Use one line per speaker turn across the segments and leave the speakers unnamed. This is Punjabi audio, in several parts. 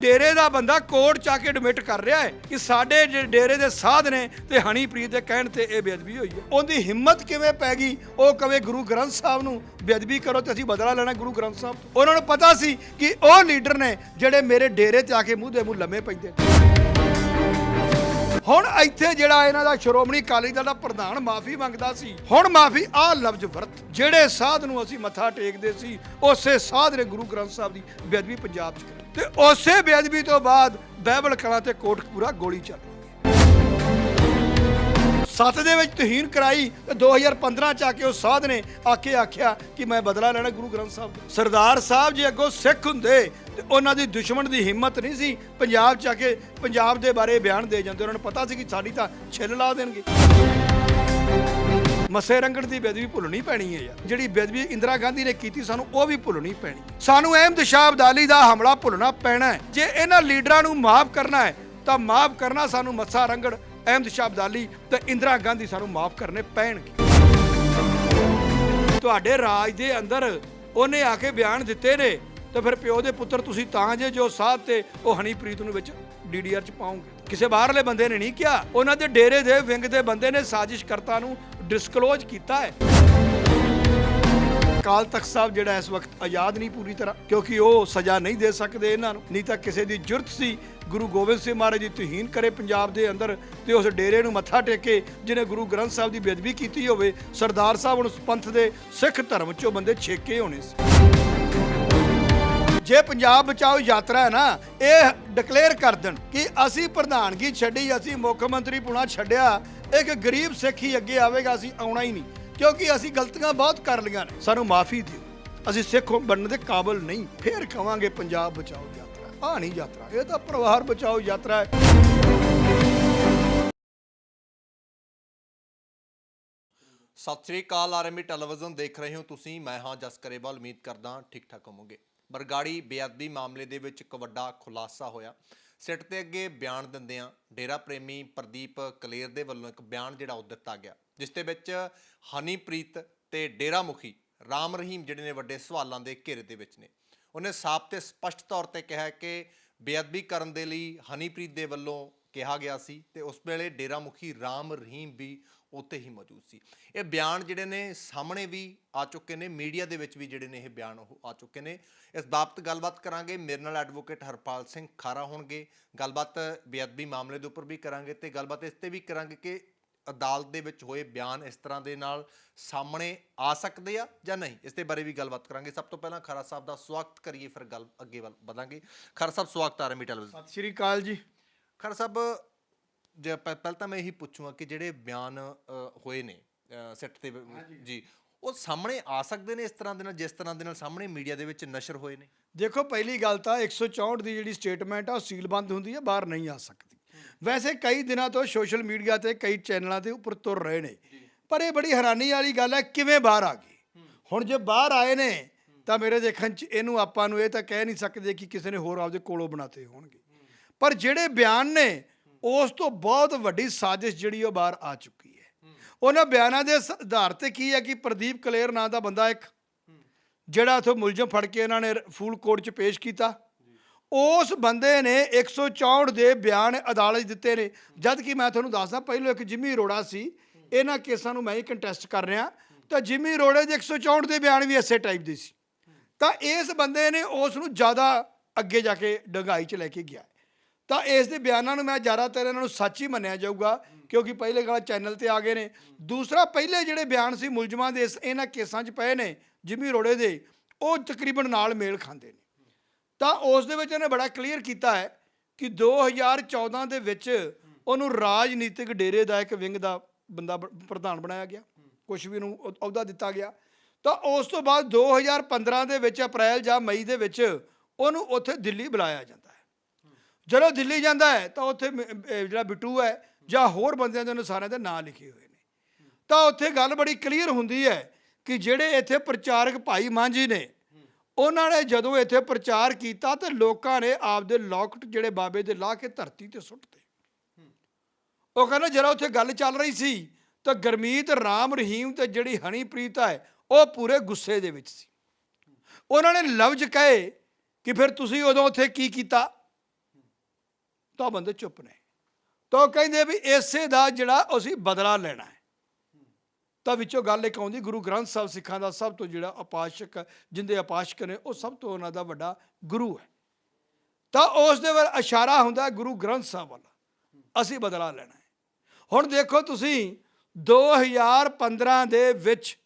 ਡੇਰੇ ਦਾ ਬੰਦਾ ਕੋਰਟ ਚ ਆ ਕੇ ਐਡਮਿਟ ਕਰ ਰਿਹਾ ਹੈ ਕਿ ਸਾਡੇ ਜਿਹੜੇ ਡੇਰੇ ਦੇ ਸਾਧ ਨੇ ਤੇ ਹਨੀਪ੍ਰੀਤ ਦੇ ਕਹਿਣ ਤੇ ਇਹ ਬੇਅਦਬੀ ਹੋਈ ਹੈ। ਉਹਦੀ ਹਿੰਮਤ ਕਿਵੇਂ ਪੈ ਗਈ? ਉਹ ਕਵੇ ਗੁਰੂ ਗ੍ਰੰਥ ਸਾਹਿਬ ਨੂੰ, ਬੇਅਦਬੀ ਕਰੋ ਤੇ ਅਸੀਂ ਬਦਲਾ ਲੈਣਾ ਗੁਰੂ ਗ੍ਰੰਥ ਸਾਹਿਬ ਤੋਂ। ਉਹਨਾਂ ਨੂੰ ਪਤਾ ਸੀ ਕਿ ਉਹ ਲੀਡਰ ਨੇ ਜਿਹੜੇ ਮੇਰੇ ਡੇਰੇ ਤੇ ਆ ਕੇ ਮੂੰਹ ਦੇ ਮੂੰਹ ਲੰਮੇ ਪੈਂਦੇ ਹੁਣ ਇੱਥੇ ਜਿਹੜਾ ਇਹਨਾਂ ਦਾ ਸ਼੍ਰੋਮਣੀ ਅਕਾਲੀ ਦਲ ਦਾ ਪ੍ਰਧਾਨ ਮਾਫੀ ਮੰਗਦਾ ਸੀ, ਹੁਣ ਮਾਫੀ ਆ ਲਫ਼ਜ਼ ਵਰਤ। ਜਿਹੜੇ ਸਾਧ ਨੂੰ ਅਸੀਂ ਮੱਥਾ ਟੇਕਦੇ ਸੀ, ਉਸੇ ਸਾਧ ਨੇ ਗੁਰੂ ਗ੍ਰੰਥ ਸਾਹਿਬ ਦੀ ਬੇਅਦਬੀ ਪੰਜਾਬ 'ਚ ਕਰੀ। ਤੇ ਉਸੇ ਬੇਅਦਬੀ ਤੋਂ ਬਾਅਦ ਬਹਿਬਲ ਕਲਾਂ ਤੇ ਕੋਟਕਪੂਰਾ ਗੋਲੀ ਚੱਲ ਸੱਤ ਦੇ ਵਿੱਚ ਤਹੀਨ ਕਰਾਈ ਤੇ 2015 ਚ ਆ ਕੇ ਉਹ ਸਾਧ ਨੇ ਆਕੇ ਆਖਿਆ ਕਿ ਮੈਂ ਬਦਲਾ ਲੈਣਾ ਗੁਰੂ ਗ੍ਰੰਥ ਸਾਹਿਬ ਤੋਂ। ਸਰਦਾਰ ਸਾਹਿਬ ਜੇ ਅੱਗੋਂ ਸਿੱਖ ਹੁੰਦੇ ਤੇ ਉਹਨਾਂ ਦੀ ਦੁਸ਼ਮਣ ਦੀ ਹਿੰਮਤ ਨਹੀਂ ਸੀ। ਪੰਜਾਬ ਚ ਆ ਕੇ ਪੰਜਾਬ ਦੇ ਬਾਰੇ ਬਿਆਨ ਦੇ ਜਾਂਦੇ। ਉਹਨਾਂ ਨੂੰ ਪਤਾ ਸੀ ਕਿ ਸਾਡੀ ਤਾਂ ਛਿੱਲ ਲਾ ਦੇਣਗੇ। ਮਸੇ ਰੰਗੜ ਦੀ ਬੇਦਬੀ ਭੁੱਲਣੀ ਪੈਣੀ ਹੈ ਯਾਰ। ਜਿਹੜੀ ਬੇਦਬੀ ਇੰਦਰਾ ਗਾਂਧੀ ਨੇ ਕੀਤੀ ਸਾਨੂੰ ਉਹ ਵੀ ਭੁੱਲਣੀ ਪੈਣੀ ਸਾਨੂੰ ਅਹਿਮਦ ਸ਼ਾਹ ਅਬਦਾਲੀ ਦਾ ਹਮਲਾ ਭੁੱਲਣਾ ਪੈਣਾ ਹੈ। ਜੇ ਇਹਨਾਂ ਲੀਡਰਾਂ ਨੂੰ ਮਾਫ ਕਰਨਾ ਹੈ, ਤਾਂ ਮਾਫ ਕਰਨਾ ਸਾਨੂੰ ਮੱਸਾ ਰੰਗੜ ਅਹਿਮਦ ਸ਼ਾਹ ਅਬਦਾਲੀ ਤੇ ਇੰਦਰਾ ਗਾਂਧੀ ਸਾਨੂੰ ਮਾਫ ਕਰਨੇ ਪੈਣਗੇ। ਤੁਹਾਡੇ ਰਾਜ ਦੇ ਅੰਦਰ ਉਹਨੇ ਆ ਕੇ ਬਿਆਨ ਦਿੱਤੇ ਨੇ, ਤੇ ਫਿਰ ਪਿਓ ਦੇ ਪੁੱਤਰ ਤੁਸੀਂ ਤਾਂ ਜੇ ਜੋ ਸਾਧ ਤੇ ਉਹ ਹਨੀਪ੍ਰੀਤ ਨੂੰ ਵਿੱਚ ਡੀਡੀਆਰ ਚ ਪਾਉਂਗੇ। ਕਿਸੇ ਬਾਹਰਲੇ ਬੰਦੇ ਨੇ ਨਹੀਂ ਕਿਹਾ। ਉਹਨਾਂ ਦੇ ਡੇਰੇ ਦੇ ਵਿੰਗ ਦੇ ਬੰਦੇ ਨੇ ਸਾਜ਼ਿਸ਼ਕਰਤਾ ਨੂੰ ਡਿਸਕਲੋਜ਼ ਕੀਤਾ ਹੈ। ਅਕਾਲ ਤਖਤ ਸਾਹਿਬ ਜਿਹੜਾ ਇਸ ਵਕਤ ਆਜ਼ਾਦ ਨਹੀਂ ਪੂਰੀ ਤਰ੍ਹਾਂ, ਕਿਉਂਕਿ ਉਹ ਸਜ਼ਾ ਨਹੀਂ ਦੇ ਸਕਦੇ ਇਹਨਾਂ ਨੂੰ। ਨਹੀਂ ਤਾਂ ਕਿਸੇ ਦੀ ਜੁਰਤ ਸੀ, ਗੁਰੂ ਗੋਬਿੰਦ ਸਿੰਘ ਮਹਾਰਾਜ ਦੀ ਤੁਹੀਨ ਕਰੇ ਪੰਜਾਬ ਦੇ ਅੰਦਰ ਤੇ ਉਸ ਡੇਰੇ ਨੂੰ ਮੱਥਾ ਟੇਕੇ, ਜਿਹਨੇ ਗੁਰੂ ਗ੍ਰੰਥ ਸਾਹਿਬ ਦੀ ਬੇਅਦਬੀ ਕੀਤੀ ਹੋਵੇ, ਸਰਦਾਰ ਸਾਹਿਬ ਨੂੰ ਪੰਥ ਦੇ ਸਿੱਖ ਧਰਮ ਚੋਂ ਬੰਦੇ ਛੇਕੇ ਹੋਣੇ ਸੀ। ਜੇ ਪੰਜਾਬ ਬਚਾਓ ਯਾਤਰਾ ਹੈ ਨਾ, ਇਹ ਡਿਕਲੇਅਰ ਕਰ ਦੇਣ ਕਿ ਅਸੀਂ ਪ੍ਰਧਾਨਗੀ ਛੱਡੀ, ਅਸੀਂ ਮੁੱਖ ਮੰਤਰੀ ਪੁਣਾ ਛੱਡਿਆ, ਇੱਕ ਗਰੀਬ ਸਿੱਖ ਹੀ ਅੱਗੇ ਆਵੇਗਾ, ਅਸੀਂ ਆਉਣਾ ਹੀ ਨਹੀਂ, ਕਿਉਂਕਿ ਅਸੀਂ ਗਲਤੀਆਂ ਬਹੁਤ ਕਰ ਲਈਆਂ ਨੇ। ਸਾਨੂੰ ਮਾਫੀ ਦਿਓ। ਅਸੀਂ ਸਿੱਖ ਬਣਨ ਦੇ ਕਾਬਿਲ ਨਹੀਂ, ਫੇਰ ਕਵਾਂਗੇ ਪੰਜਾਬ ਬਚਾਓ ਯਾਤਰਾ ਆ ਨਹੀਂ ਯਾਤਰਾ, ਇਹ ਤਾਂ ਪਰਿਵਾਰ ਬਚਾਓ ਯਾਤਰਾ ਹੈ।
ਸਤਿ ਸ੍ਰੀ ਅਕਾਲ ਆਰਐਮੀ ਟੈਲੀਵਿਜ਼ਨ ਦੇਖ ਰਹੇ ਹੋ ਤੁਸੀਂ, ਮੈਂ ਹਾਂ ਜਸਕਰੇਵਾਲ ਉਮੀਦ ਕਰਦਾ ਠੀਕ ਠਾਕ ਹੋਵੋਗੇ। ਬਰਗਾੜੀ ਬੇਅਦਬੀ ਮਾਮਲੇ ਦੇ ਵਿੱਚ ਇੱਕ ਵੱਡਾ ਖੁਲਾਸਾ ਹੋਇਆ। ਸਿੱਟ ਤੇ ਅੱਗੇ ਬਿਆਨ ਦਿੰਦਿਆਂ ਡੇਰਾ ਪ੍ਰੇਮੀ ਪ੍ਰਦੀਪ ਕਲੇਰ ਦੇ ਵੱਲੋਂ ਇੱਕ ਬਿਆਨ ਜਿਹੜਾ ਉਹ ਦਿੱਤਾ ਗਿਆ, ਜਿਸ ਦੇ ਵਿੱਚ ਹਨੀਪ੍ਰੀਤ ਤੇ ਡੇਰਾ ਮੁਖੀ ਰਾਮ ਰਹੀਮ ਜਿਹੜੇ ਨੇ ਵੱਡੇ ਸਵਾਲਾਂ ਦੇ ਘੇਰੇ ਦੇ ਵਿੱਚ ਨੇ। ਉਹਨੇ ਸਾਫ਼ ਤੇ ਸਪਸ਼ਟ ਤੌਰ ਤੇ ਕਿਹਾ ਕਿ ਬੇਅਦਬੀ ਕਰਨ ਦੇ ਲਈ ਹਨੀਪ੍ਰੀਤ ਦੇ ਵੱਲੋਂ ਕਿਹਾ ਗਿਆ ਸੀ ਤੇ ਉਸ ਵੇਲੇ ਡੇਰਾ ਮੁਖੀ ਰਾਮ ਰਹੀਮ ਵੀ ਉੱਥੇ ਹੀ ਮੌਜੂਦ ਸੀ। ਇਹ ਬਿਆਨ ਜਿਹੜੇ ਨੇ ਸਾਹਮਣੇ ਵੀ ਆ ਚੁੱਕੇ ਨੇ, ਮੀਡੀਆ ਦੇ ਵਿੱਚ ਵੀ ਜਿਹੜੇ ਨੇ ਇਹ ਬਿਆਨ ਉਹ ਆ ਚੁੱਕੇ ਨੇ। ਇਸ ਬਾਬਤ ਗੱਲਬਾਤ ਕਰਾਂਗੇ। ਮੇਰੇ ਨਾਲ ਐਡਵੋਕੇਟ ਹਰਪਾਲ ਸਿੰਘ ਖਾਰਾ ਹੋਣਗੇ। ਗੱਲਬਾਤ ਬੇਅਦਬੀ ਮਾਮਲੇ ਦੇ ਉੱਪਰ ਵੀ ਕਰਾਂਗੇ ਤੇ ਗੱਲਬਾਤ ਇਸ ਤੇ ਵੀ ਕਰਾਂਗੇ ਕਿ ਅਦਾਲਤ ਦੇ ਵਿੱਚ ਹੋਏ ਬਿਆਨ ਇਸ ਤਰ੍ਹਾਂ ਦੇ ਨਾਲ ਸਾਹਮਣੇ ਆ ਸਕਦੇ ਆ ਜਾਂ ਨਹੀਂ। ਇਸ ਦੇ ਬਾਰੇ ਵੀ ਗੱਲਬਾਤ ਕਰਾਂਗੇ। ਸਭ ਤੋਂ ਪਹਿਲਾਂ ਖਰਾ ਸਾਹਿਬ ਦਾ ਸਵਾਗਤ ਕਰੀਏ, ਫਿਰ ਗੱਲ ਅੱਗੇ ਵੱਲ ਵਧਾਂਗੇ। ਖਰਾ ਸਾਹਿਬ, ਸਵਾਗਤ ਆ ਰਮੀ ਟੈਲੀਵਿਜ਼ਨ
ਸਤਿ ਸ਼੍ਰੀ ਅਕਾਲ ਜੀ।
ਖਰ ਸਾਹਿਬ ਜੇ ਪਹਿ- ਪਹਿਲਾਂ ਤਾਂ ਮੈਂ ਇਹੀ ਪੁੱਛੂੰਗਾ ਕਿ ਜਿਹੜੇ ਬਿਆਨ ਅ, ਹੋਏ ਨੇ ਸੈੱਟ ਤੇ ਜੀ ਉਹ ਸਾਹਮਣੇ ਆ ਸਕਦੇ ਨੇ ਇਸ ਤਰ੍ਹਾਂ ਦੇ ਨਾਲ ਜਿਸ ਤਰ੍ਹਾਂ ਦੇ ਨਾਲ ਸਾਹਮਣੇ ਮੀਡੀਆ ਦੇ ਵਿੱਚ ਨਸ਼ਰ ਹੋਏ ਨੇ?
ਦੇਖੋ ਪਹਿਲੀ ਗੱਲ ਤਾਂ 164 ਦੀ ਜਿਹੜੀ ਸਟੇਟਮੈਂਟ ਆ ਉਹ ਸੀਲਬੰਦ ਹੁੰਦੀ ਹੈ ਬਾਹਰ ਨਹੀਂ ਆ ਸਕਦੀ। ਵੈਸੇ ਕਈ ਦਿਨਾਂ ਤੋਂ ਸੋਸ਼ਲ ਮੀਡੀਆ ਤੇ ਕਈ ਚੈਨਲਾਂ ਦੇ ਉੱਪਰ ਤੁਰ ਰਹੇ ਨੇ। ਪਰ ਇਹ ਬੜੀ ਹੈਰਾਨੀ ਵਾਲੀ ਗੱਲ ਹੈ ਕਿਵੇਂ ਬਾਹਰ ਆ ਗਏ? ਹੁਣ ਜੇ ਬਾਹਰ ਆਏ ਨੇ ਤਾਂ ਮੇਰੇ ਦੇਖਣ ਚ ਇਹਨੂੰ ਆਪਾਂ ਨੂੰ ਇਹ ਤਾਂ ਕਹਿ ਨਹੀਂ ਸਕਦੇ ਕਿ ਕਿਸੇ ਨੇ ਹੋਰ ਆਪਦੇ ਕੋਲੋਂ ਬਣਾਤੇ ਹੋਣਗੇ। ਪਰ ਜਿਹੜੇ ਬਿਆਨ ਨੇ, ਉਸ ਤੋਂ ਬਹੁਤ ਵੱਡੀ ਸਾਜ਼ਿਸ਼ ਜਿਹੜੀ ਉਹ ਬਾਹਰ ਆ ਚੁੱਕੀ ਹੈ। ਉਹਨਾਂ ਬਿਆਨਾਂ ਦੇ ਆਧਾਰ ਤੇ ਕੀ ਹੈ ਕਿ ਪ੍ਰਦੀਪ ਕਲੇਰ ਨਾਂ ਦਾ ਬੰਦਾ ਇੱਕ, ਜਿਹੜਾ ਉਥੋਂ ਮੁਲਜ਼ਮ ਫੜ ਕੇ ਇਹਨਾਂ ਨੇ ਫੂਲ ਕੋਰਟ 'ਚ ਪੇਸ਼ ਕੀਤਾ। ਉਸ ਬੰਦੇ ਨੇ 164 ਦੇ ਬਿਆਨ ਅਦਾਲਤ ਦਿੱਤੇ ਨੇ। ਜਦ ਕਿ ਮੈਂ ਤੁਹਾਨੂੰ ਦੱਸਦਾ, ਪਹਿਲਾਂ ਇੱਕ ਜਿਮੀ ਅਰੋੜਾ ਸੀ। ਇਹਨਾਂ ਕੇਸਾਂ ਨੂੰ ਮੈਂ ਹੀ ਕੰਟੈਸਟ ਕਰ ਰਿਹਾ। ਤਾਂ ਜਿਮੀ ਅਰੋੜੇ ਦੇ 164 ਦੇ ਬਿਆਨ ਵੀ ਇਸੇ ਟਾਈਪ ਦੇ ਸੀ। ਤਾਂ ਇਸ ਬੰਦੇ ਨੇ ਉਸ ਨੂੰ ਜ਼ਿਆਦਾ ਅੱਗੇ ਜਾ ਕੇ ਡੰਗਾਈ 'ਚ ਲੈ ਕੇ ਗਿਆ। ਤਾਂ ਇਸ ਦੇ ਬਿਆਨਾਂ ਨੂੰ ਮੈਂ ਜ਼ਿਆਦਾਤਰ ਇਹਨਾਂ ਨੂੰ ਸੱਚ ਹੀ ਮੰਨਿਆ ਜਾਊਗਾ, ਕਿਉਂਕਿ ਪਹਿਲੇ ਗੱਲ ਚੈਨਲ ਤੇ ਆ ਗਏ ਨੇ। ਦੂਸਰਾ, ਪਹਿਲੇ ਜਿਹੜੇ ਬਿਆਨ ਸੀ ਮੁਲਜ਼ਮਾਂ ਦੇ, ਇਸ ਇਹਨਾਂ ਕੇਸਾਂ 'ਚ ਪਏ ਨੇ, ਜਿਮੀ ਰੋੜੇ ਦੇ, ਉਹ ਤਕਰੀਬਨ ਨਾਲ ਮੇਲ ਖਾਂਦੇ ਨੇ। ਤਾਂ ਉਸ ਦੇ ਵਿੱਚ ਇਹਨੇ ਬੜਾ ਕਲੀਅਰ ਕੀਤਾ ਹੈ ਕਿ 2014 ਦੇ ਵਿੱਚ ਉਹਨੂੰ ਰਾਜਨੀਤਿਕ ਡੇਰੇ ਦਾ ਇੱਕ ਵਿੰਗ ਦਾ ਬੰਦਾ ਬ- ਪ੍ਰਧਾਨ ਬਣਾਇਆ ਗਿਆ। ਕੁਝ ਵੀ ਨੂੰ ਅਹੁਦਾ ਦਿੱਤਾ ਗਿਆ। ਤਾਂ ਉਸ ਤੋਂ ਬਾਅਦ 2015 ਦੇ ਵਿੱਚ ਅਪ੍ਰੈਲ ਜਾਂ ਮਈ ਦੇ ਵਿੱਚ ਉਹਨੂੰ ਉੱਥੇ ਦਿੱਲੀ ਬੁਲਾਇਆ ਜਾਂਦਾ। ਜਦੋਂ ਦਿੱਲੀ ਜਾਂਦਾ ਹੈ, ਤਾਂ ਉੱਥੇ ਮ- ਅਹ ਜਿਹੜਾ ਬਿੱਟੂ ਹੈ ਜਾਂ ਹੋਰ ਬੰਦਿਆਂ ਦੇ ਅਨੁਸਾਰਾਂ ਦੇ ਨਾਂ ਲਿਖੇ ਹੋਏ ਨੇ। ਤਾਂ ਉੱਥੇ ਗੱਲ ਬੜੀ ਕਲੀਅਰ ਹੁੰਦੀ ਹੈ ਕਿ ਜਿਹੜੇ ਇੱਥੇ ਪ੍ਰਚਾਰਕ ਭਾਈ ਮਾਂਝੀ ਨੇ, ਉਹਨਾਂ ਨੇ ਜਦੋਂ ਇੱਥੇ ਪ੍ਰਚਾਰ ਕੀਤਾ ਤੇ ਲੋਕਾਂ ਨੇ ਆਪਦੇ ਲੋਕਟ ਜਿਹੜੇ ਬਾਬੇ ਦੇ ਲਾ ਕੇ ਧਰਤੀ ਤੇ ਸੁੱਟਤੇ। ਉਹ ਕਹਿੰਦਾ ਜਦੋਂ ਉੱਥੇ ਗੱਲ ਚੱਲ ਰਹੀ ਸੀ, ਤਾਂ ਗਰਮੀਤ ਰਾਮ ਰਹੀਮ ਤੇ ਜਿਹੜੀ ਹਨੀਪ੍ਰੀਤ ਹੈ, ਉਹ ਪੂਰੇ ਗੁੱਸੇ ਦੇ ਵਿੱਚ ਸੀ। ਉਹਨਾਂ ਨੇ ਲਫ਼ਜ਼ ਕਹੇ ਕਿ ਫਿਰ ਤੁਸੀਂ ਉਦੋਂ ਉੱਥੇ ਕੀ ਕੀਤਾ? ਤਾਂ ਬੰਦੇ ਚੁੱਪ ਨੇ। ਤਾਂ ਉਹ ਕਹਿੰਦੇ ਵੀ ਇਸੇ ਦਾ ਜਿਹੜਾ ਅਸੀਂ ਬਦਲਾ ਲੈਣਾ ਹੈ। ਤਾਂ ਵਿੱਚੋਂ ਗੱਲ ਇੱਕ ਆਉਂਦੀ, ਗੁਰੂ ਗ੍ਰੰਥ ਸਾਹਿਬ ਸਿੱਖਾਂ ਦਾ ਸਭ ਤੋਂ ਜਿਹੜਾ ਉਪਾਸ਼ਕ ਜਿੰਦੇ ਉਪਾਸ਼ਕ ਨੇ, ਉਹ ਸਭ ਤੋਂ ਉਹਨਾਂ ਦਾ ਵੱਡਾ ਗੁਰੂ ਹੈ। ਤਾਂ ਉਸ ਦੇ ਵੱਲ ਇਸ਼ਾਰਾ ਹੁੰਦਾ ਗੁਰੂ ਗ੍ਰੰਥ ਸਾਹਿਬ ਵੱਲ, ਅਸੀਂ ਬਦਲਾ ਲੈਣਾ ਹੈ। ਹੁਣ ਦੇਖੋ ਤੁਸੀਂ 2015 ਦੇ ਵਿੱਚ,